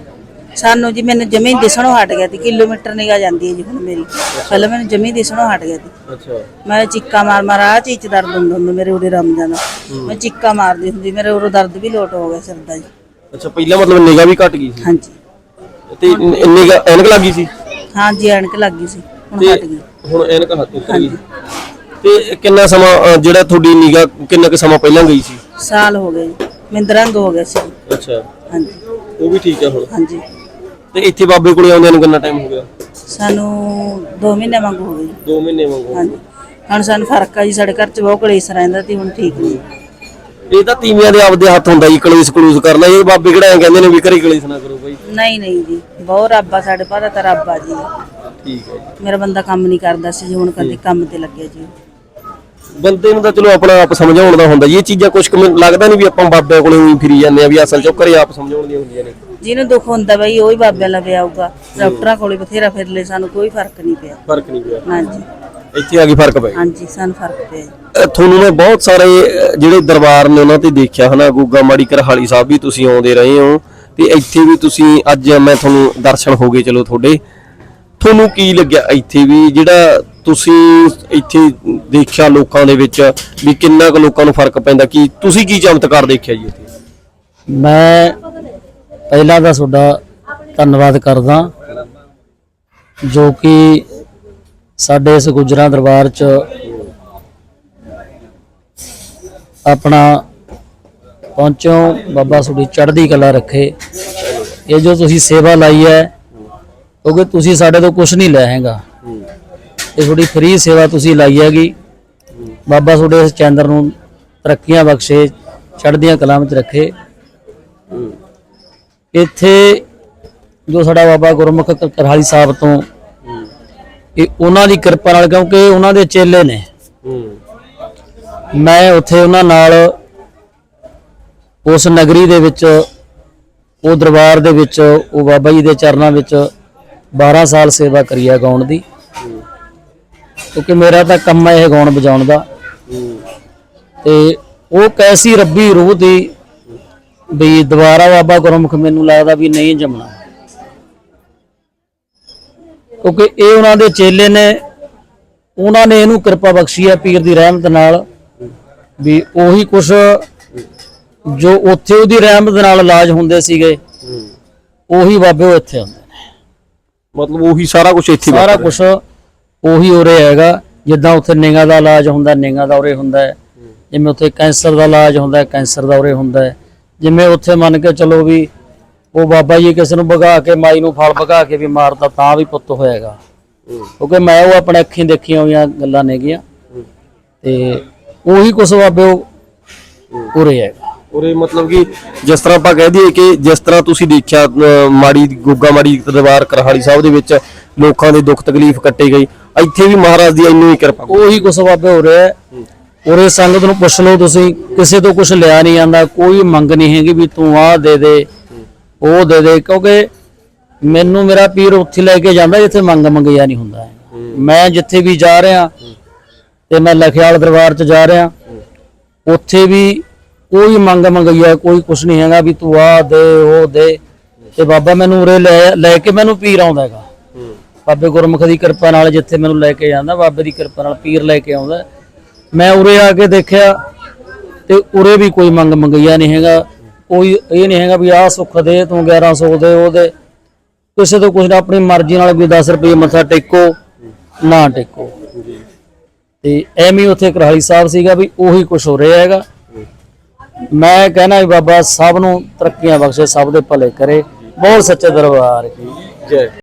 ਸਾਨੂੰ ਜੀ ਮੈਨੂੰ ਜਮੀਨ ਦਿਸਣੋਂ ਹਟ ਗਿਆ ਸੀ ਕਿਲੋਮੀਟਰ ਨਿਗਾ ਜਾਂਦੀ ਹੈ ਜੀ ਹੁਣ ਮੇਰੀ। ਪਹਿਲਾਂ ਮੈਨੂੰ ਜਮੀਨ ਦਿਸਣੋਂ ਹਟ ਗਿਆ ਸੀ। ਅੱਛਾ। ਮੈਂ ਚੀਕਾ ਮਾਰ ਮਾਰ ਆ ਚੀਜ਼ 'ਚ ਦਰਦ ਹੁੰਦਾ ਹੁੰਦਾ ਮੇਰੇ ਉਰੇ ਰਮ ਜਾਂਦਾ। ਮੈਂ ਚੀਕਾ ਮਾਰਦੀ ਹੁੰਦੀ ਮੇਰੇ ਉਰੋਂ ਦਰਦ ਵੀ ਲੋਟ ਹੋ ਗਿਆ ਸਿਰ ਦਾ ਜੀ। ਅੱਛਾ ਪਹਿਲਾਂ ਮਤਲਬ ਨਿਗਾਹ ਵੀ ਘਟ ਗਈ ਸੀ? ਹਾਂਜੀ। ਤੇ ਨਿਗਾਹ ਐਨਕ ਲੱਗੀ ਸੀ? ਹਾਂਜੀ ਐਨਕ ਲੱਗ ਗਈ ਸੀ ਹੁਣ ਹਟ ਗਈ। ਹੁਣ ਐਨਕ ਹੱਥ ਉੱਤਰ ਗਈ। ਤੇ ਕਿੰਨਾ ਸਮਾਂ ਅਹ, ਜਿਹੜਾ ਤੁਹਾਡੀ ਨਿਗਾਹ ਕਿੰਨਾ ਕੁ ਸਮਾਂ ਪਹਿਲਾਂ ਗਈ ਸੀ? ਸਾਲ ਹੋ ਗਏ ਜੀ। ਮੈਨੂੰ ਰੰਗ ਹੋ ਗਿਆ ਸੀ। ਅੱਛਾ। ਹਾਂਜੀ। ਉਹ ਵੀ ਠੀਕ ਆ ਹੁਣ? ਹਾਂਜੀ। ਤੇ ਇੱਥੇ ਬਾਬੇ ਕੋਲੇ ਆਉਂਦਿਆਂ ਨੂੰ ਕਿੰਨਾ ਟਾਈਮ ਹੋ ਗਿਆ? ਸਾਨੂੰ 2 ਮਹੀਨੇ ਵਾਂਗੂ ਹੋ ਗਏ ਜੀ। 2 ਮਹੀਨੇ ਵਾਂਗੂ ਹਾਂਜੀ। ਹੁਣ ਸਾਨੂੰ ਫ਼ਰਕ ਆ ਜੀ ਸਾਡੇ ਘਰ 'ਚ ਬਹੁਤ ਕਲੇਸ਼ ਰਹਿੰਦਾ ਤੇ ਹੁਣ ਠੀਕ ਨਹੀਂ। ਇਹ ਤਾਂ ਤੀਵੀਆਂ ਦੇ ਆਪਦੇ ਹੱਥ ਹੁੰਦਾ ਜੀ ਕਲੇਸ਼ ਕਲੂਸ ਕਰਨਾ। ਇਹ ਬਾਬੇ ਕਿਹੜਾ ਐਂ ਕਹਿੰਦੇ ਨੇ ਵੀ ਘਰੇ ਕਲੇਸ਼ ਨਾ ਕਰੋ ਬਾਈ। ਨਹੀਂ ਨਹੀਂ ਜੀ। ਬਹੁਤ ਰੱਬ ਆ ਸਾਡੇ ਪਾਦਾ ਤਾਂ ਰੱਬ ਆ ਜੀ। ਠੀਕ ਹੈ ਜੀ। ਮੇਰਾ ਬੰਦਾ ਕੰਮ ਨਹੀਂ ਕਰਦਾ ਸੀ ਜੀ ਹੁਣ ਕਦੇ ਕੰਮ ਤੇ ਲੱਗਿਆ ਜੀ। ਬੰਦੇ ਨੂੰ ਤਾਂ ਚਲੋ ਆਪਣਾ ਆਪ ਸਮਝਾਉਣ ਦਾ ਹੁੰਦਾ। ਜੀ ਇਹ ਚੀਜ਼ਾਂ ਕੁਝ ਲੱਗਦਾ ਨਹੀਂ ਵੀ ਆਪਾਂ ਬਾਬੇ ਕੋਲੇ ਉਹੀ ਫਿਰੀ ਜਾਂਦੇ ਆ ਵੀ ਅਸਲ ਚ ਉਹ ਘਰੇ ਆਪ ਸਮਝਾਉਣ ਦੀਆਂ ਹੁੰਦੀਆਂ ਨੇ। ਜਿਹਨੂੰ ਦੁੱਖ ਹੁੰਦਾ ਬਈ ਉਹ ਹੀ ਬਾਬਿਆਂ ਲਵੇ ਆਊਗਾ ਡਾਕਟਰਾਂ ਕੋਲੇ ਬਥੇਰਾ ਫਿਰ ਲੈ ਸਾਨੂੰ ਕੋਈ ਫ਼ਰਕ ਨਹੀਂ ਪਿਆ। ਫ਼ਰਕ ਨਹੀਂ ਪਿਆ। ਹਾਂਜੀ। ਇੱਥੇ ਆ ਕੇ ਫ਼ਰਕ ਪਿਆ ਹਾਂਜੀ ਸਾਨੂੰ ਫ਼ਰਕ ਪਿਆ ਜੀ। ਤੁਹਾਨੂੰ ਮੈਂ ਬਹੁਤ ਸਾਰੇ ਅਹ, ਜਿਹੜੇ ਦਰਬਾਰ ਨੇ ਉਹਨਾਂ ਤੇ ਦੇਖਿਆ ਹਨਾ ਗੁੱਗਾ ਮਾੜੀ ਕਰਹਾਲੀ ਸਾਹਿਬ ਵੀ ਤੁਸੀਂ ਆਉਂਦੇ ਰਹੇ ਹੋ। ਤੇ ਇੱਥੇ ਵੀ ਤੁਸੀਂ ਅੱਜ ਮੈਂ ਤੁਹਾਨੂੰ ਦਰਸ਼ਨ ਹੋ ਗਏ ਚਲੋ ਤੁਹਾਡੇ। ਤੁਹਾਨੂੰ ਕੀ ਲੱਗਿਆ ਇੱਥੇ ਵੀ ਜਿਹੜਾ ਤੁਸੀਂ ਇੱਥੇ ਦੇਖਿਆ ਲੋਕਾਂ ਦੇ ਵਿੱਚ ਵੀ ਕਿੰਨਾ ਕੁ ਲੋਕਾਂ ਨੂੰ ਫ਼ਰਕ ਪੈਂਦਾ ਕੀ ਤੁਸੀਂ ਕੀ ਚਮਤਕਾਰ ਦੇਖਿਆ ਜੀ ਇੱਥੇ? ਮੈਂ ਪਹਿਲਾਂ ਤਾਂ ਤੁਹਾਡਾ ਧੰਨਵਾਦ ਕਰਦਾ ਜੋ ਕਿ ਸਾਡੇ ਇਸ ਗੁਜਰਾਂ ਦਰਬਾਰ ਚ ਆਪਣਾ ਪਹੁੰਚੋ ਬਾਬਾ ਤੁਹਾਡੀ ਚੜ੍ਹਦੀ ਕਲਾ ਰੱਖੇ। ਇਹ ਜੋ ਤੁਸੀਂ ਸੇਵਾ ਲਾਈ ਹੈ, ਕਿਉਂਕਿ ਤੁਸੀਂ ਸਾਡੇ ਤੋਂ ਕੁਝ ਨਹੀਂ ਲੈ ਹੈਗਾ। ਇਹ ਤੁਹਾਡੀ ਫ੍ਰੀ ਸੇਵਾ ਤੁਸੀਂ ਲਾਈ ਹੈਗੀ। ਬਾਬਾ ਤੁਹਾਡੇ ਇਸ ਚੈਨਲ ਨੂੰ ਤਰੱਕੀਆਂ ਬਖਸ਼ੇ, ਚੜ੍ਹਦੀਆਂ ਕਲਾਂ ਵਿੱਚ ਰੱਖੇ। ਇੱਥੇ ਜੋ ਸਾਡਾ ਬਾਬਾ ਗੁਰਮੁਖ ਕਰਹਾਲੀ ਸਾਹਿਬ ਤੋਂ ਇਹ ਉਹਨਾਂ ਦੀ ਕਿਰਪਾ ਨਾਲ, ਕਿਉਂਕਿ ਉਹਨਾਂ ਦੇ ਚੇਲੇ ਨੇ। ਮੈਂ ਉੱਥੇ ਉਹਨਾਂ ਨਾਲ ਉਸ ਨਗਰੀ ਦੇ ਵਿੱਚ, ਉਹ ਦਰਬਾਰ ਦੇ ਵਿੱਚ, ਉਹ ਬਾਬਾ ਜੀ ਦੇ ਚਰਨਾਂ ਵਿੱਚ 12 ਸਾਲ ਸੇਵਾ ਕਰੀ ਹੈ ਗਾਉਣ ਦੀ। ਕਿਉਂਕਿ ਮੇਰਾ ਤਾਂ ਕੰਮ ਹੈ ਇਹ ਗਾਉਣ ਵਜਾਉਣ ਦਾ। ਤੇ ਉਹ ਕੈਸੀ ਰੱਬੀ ਰੂਹ ਦੀ ਵੀ ਦੁਬਾਰਾ ਬਾਬਾ ਗੁਰਮੁਖ ਮੈਨੂੰ ਲੱਗਦਾ ਵੀ ਨਹੀਂ ਜੰਮਣਾ। ਕਿਉਂਕਿ ਇਹ ਉਹਨਾਂ ਦੇ ਚੇਲੇ ਨੇ ਉਹਨਾਂ ਨੇ ਇਹਨੂੰ ਕਿਰਪਾ ਬਖਸ਼ੀ ਹੈ ਪੀਰ ਦੀ ਰਹਿਮਤ ਨਾਲ ਵੀ ਉਹੀ ਕੁਛ ਜੋ ਉੱਥੇ ਉਹਦੀ ਰਹਿਮਤ ਨਾਲ ਇਲਾਜ ਹੁੰਦੇ ਸੀਗੇ ਉਹੀ ਬਾਬੇ ਉਹ ਇੱਥੇ ਹੁੰਦੇ ਨੇ। ਮਤਲਬ ਉਹੀ ਸਾਰਾ ਕੁਝ ਇੱਥੇ ਸਾਰਾ ਕੁਝ ਉਹੀ ਉਰੇ ਹੈਗਾ, ਜਿੱਦਾਂ ਉੱਥੇ ਨਿਗਾ ਦਾ ਇਲਾਜ ਹੁੰਦਾ, ਨਿਗਾ ਦਾ ਉਰੇ ਹੁੰਦਾ ਜਿਵੇਂ ਉੱਥੇ ਕੈਂਸਰ ਦਾ ਇਲਾਜ ਹੁੰਦਾ ਕੈਂਸਰ ਦਾ ਉਰੇ ਹੁੰਦਾ ਜਿਵੇਂ ਉੱਥੇ ਮੰਨ ਕੇ ਚਲੋ ਵੀ ਉਹ ਬਾਬਾ ਜੀ ਕਿਸੇ ਨੂੰ ਭਗਾ ਕੇ, ਮਾਈ ਨੂੰ ਫਲ ਭਗਾ ਕੇ ਵੀ ਮਾਰਦਾ, ਤਾਂ ਵੀ ਪੁੱਤ ਹੋਏਗਾ। ਕਿਉਂਕਿ ਮੈਂ ਉਹ ਆਪਣੇ ਅੱਖੀਂ ਦੇਖੀਆਂ ਹੋਈਆਂ ਗੱਲਾਂ ਨੇਗੀਆਂ। ਤੇ ਉਹੀ ਕੁਛ ਬਾਬੇ ਉਹ ਉਰੇ ਹੈਗਾ। ਉਰੇ ਮਤਲਬ ਕਿ ਜਿਸ ਤਰ੍ਹਾਂ ਆਪਾਂ ਕਹਿ ਦਈਏ ਕਿ ਜਿਸ ਤਰ੍ਹਾਂ ਤੁਸੀਂ ਦੇਖਿਆ ਮਾੜੀ ਗੋਗਾ ਮਾੜੀ ਦਰਬਾਰ ਕਰਹਾਲੀ ਸਾਹਿਬ ਦੇ ਵਿੱਚ ਲੋਕਾਂ ਦੇ ਦੁੱਖ ਤਕਲੀਫ ਕੱਟੇ ਗਈ। ਇੱਥੇ ਵੀ ਮਹਾਰਾਜ ਦੀ ਇੰਨੀ ਹੀ ਕਿਰਪਾ ਉਹੀ ਕੁਛ ਬਾਬੇ ਹੋ ਰਿਹਾ ਹੈ। ਉਰੇ ਸੰਗਤ ਨੂੰ ਪੁੱਛ ਲਓ ਤੁਸੀਂ, ਕਿਸੇ ਤੋਂ ਕੁਝ ਲਿਆ ਨਹੀਂ ਜਾਂਦਾ, ਕੋਈ ਮੰਗ ਨਹੀਂ ਹੈਗੀ ਵੀ ਤੂੰ ਆਹ ਦੇ ਦੇ, ਉਹ ਦੇ ਦੇ, ਕਿਉਂਕਿ ਮੈਨੂੰ ਮੇਰਾ ਪੀਰ ਉੱਥੇ ਲੈ ਕੇ ਜਾਂਦਾ ਜਿੱਥੇ ਮੰਗ ਮੰਗਿਆ ਨਹੀਂ ਹੁੰਦਾ। ਮੈਂ ਜਿੱਥੇ ਵੀ ਜਾ ਰਿਹਾ ਤੇ ਮੈਂ ਲਖਿਆਲ ਦਰਬਾਰ 'ਚ ਜਾ ਰਿਹਾ, ਉੱਥੇ ਵੀ ਕੋਈ ਮੰਗ ਮੰਗਈਆ ਕੋਈ ਕੁਛ ਨਹੀਂ ਹੈਗਾ ਵੀ ਤੂੰ ਆ ਦੇ, ਉਹ ਦੇ। ਤੇ ਬਾਬਾ ਮੈਨੂੰ ਉਰੇ ਲੈ ਲੈ ਕੇ ਮੈਨੂੰ ਪੀਰ ਆਉਂਦਾ ਹੈਗਾ। ਬਾਬੇ ਗੁਰਮੁਖ ਦੀ ਕਿਰਪਾ ਨਾਲ ਜਿੱਥੇ ਮੈਨੂੰ ਲੈ ਕੇ ਜਾਂਦਾ, ਬਾਬੇ ਦੀ ਕਿਰਪਾ ਨਾਲ ਪੀਰ ਲੈ ਕੇ ਆਉਂਦਾ। ਮੈਂ ਉਰੇ ਆ ਕੇ ਦੇਖਿਆ ਤੇ ਉਰੇ ਵੀ ਕੋਈ ਮੰਗ ਮੰਗਈਆ ਨਹੀਂ ਹੈਗਾ। ਕੋਈ ਇਹ ਨਹੀਂ ਹੈਗਾ ਵੀ ਆਹ ਸੁੱਖ ਦੇ, ਤੂੰ 1100 ਦੇ ਉਹ ਕਿਸੇ ਤੋਂ ਕੁਝ ਨਾ ਆਪਣੀ ਮਰਜ਼ੀ ਨਾਲ ਵੀ 10 ਰੁਪਏ ਮੱਥਾ ਟੇਕੋ, ਨਾ ਟੇਕੋ। ਤੇ ਐਵੇਂ ਉੱਥੇ ਕਰਹਾਲੀ ਸਾਹਿਬ ਸੀਗਾ ਵੀ ਉਹੀ ਕੁਝ ਹੋ ਰਿਹਾ ਹੈਗਾ। ਮੈਂ ਕਹਿਣਾ ਵੀ ਬਾਬਾ ਸਭ ਨੂੰ ਤਰੱਕੀਆਂ ਬਖਸ਼ੇ, ਸਭ ਦੇ ਭਲੇ ਕਰੇ। ਬਹੁਤ ਸੱਚੇ ਦਰਬਾਰ ਕੀ ਜੈ।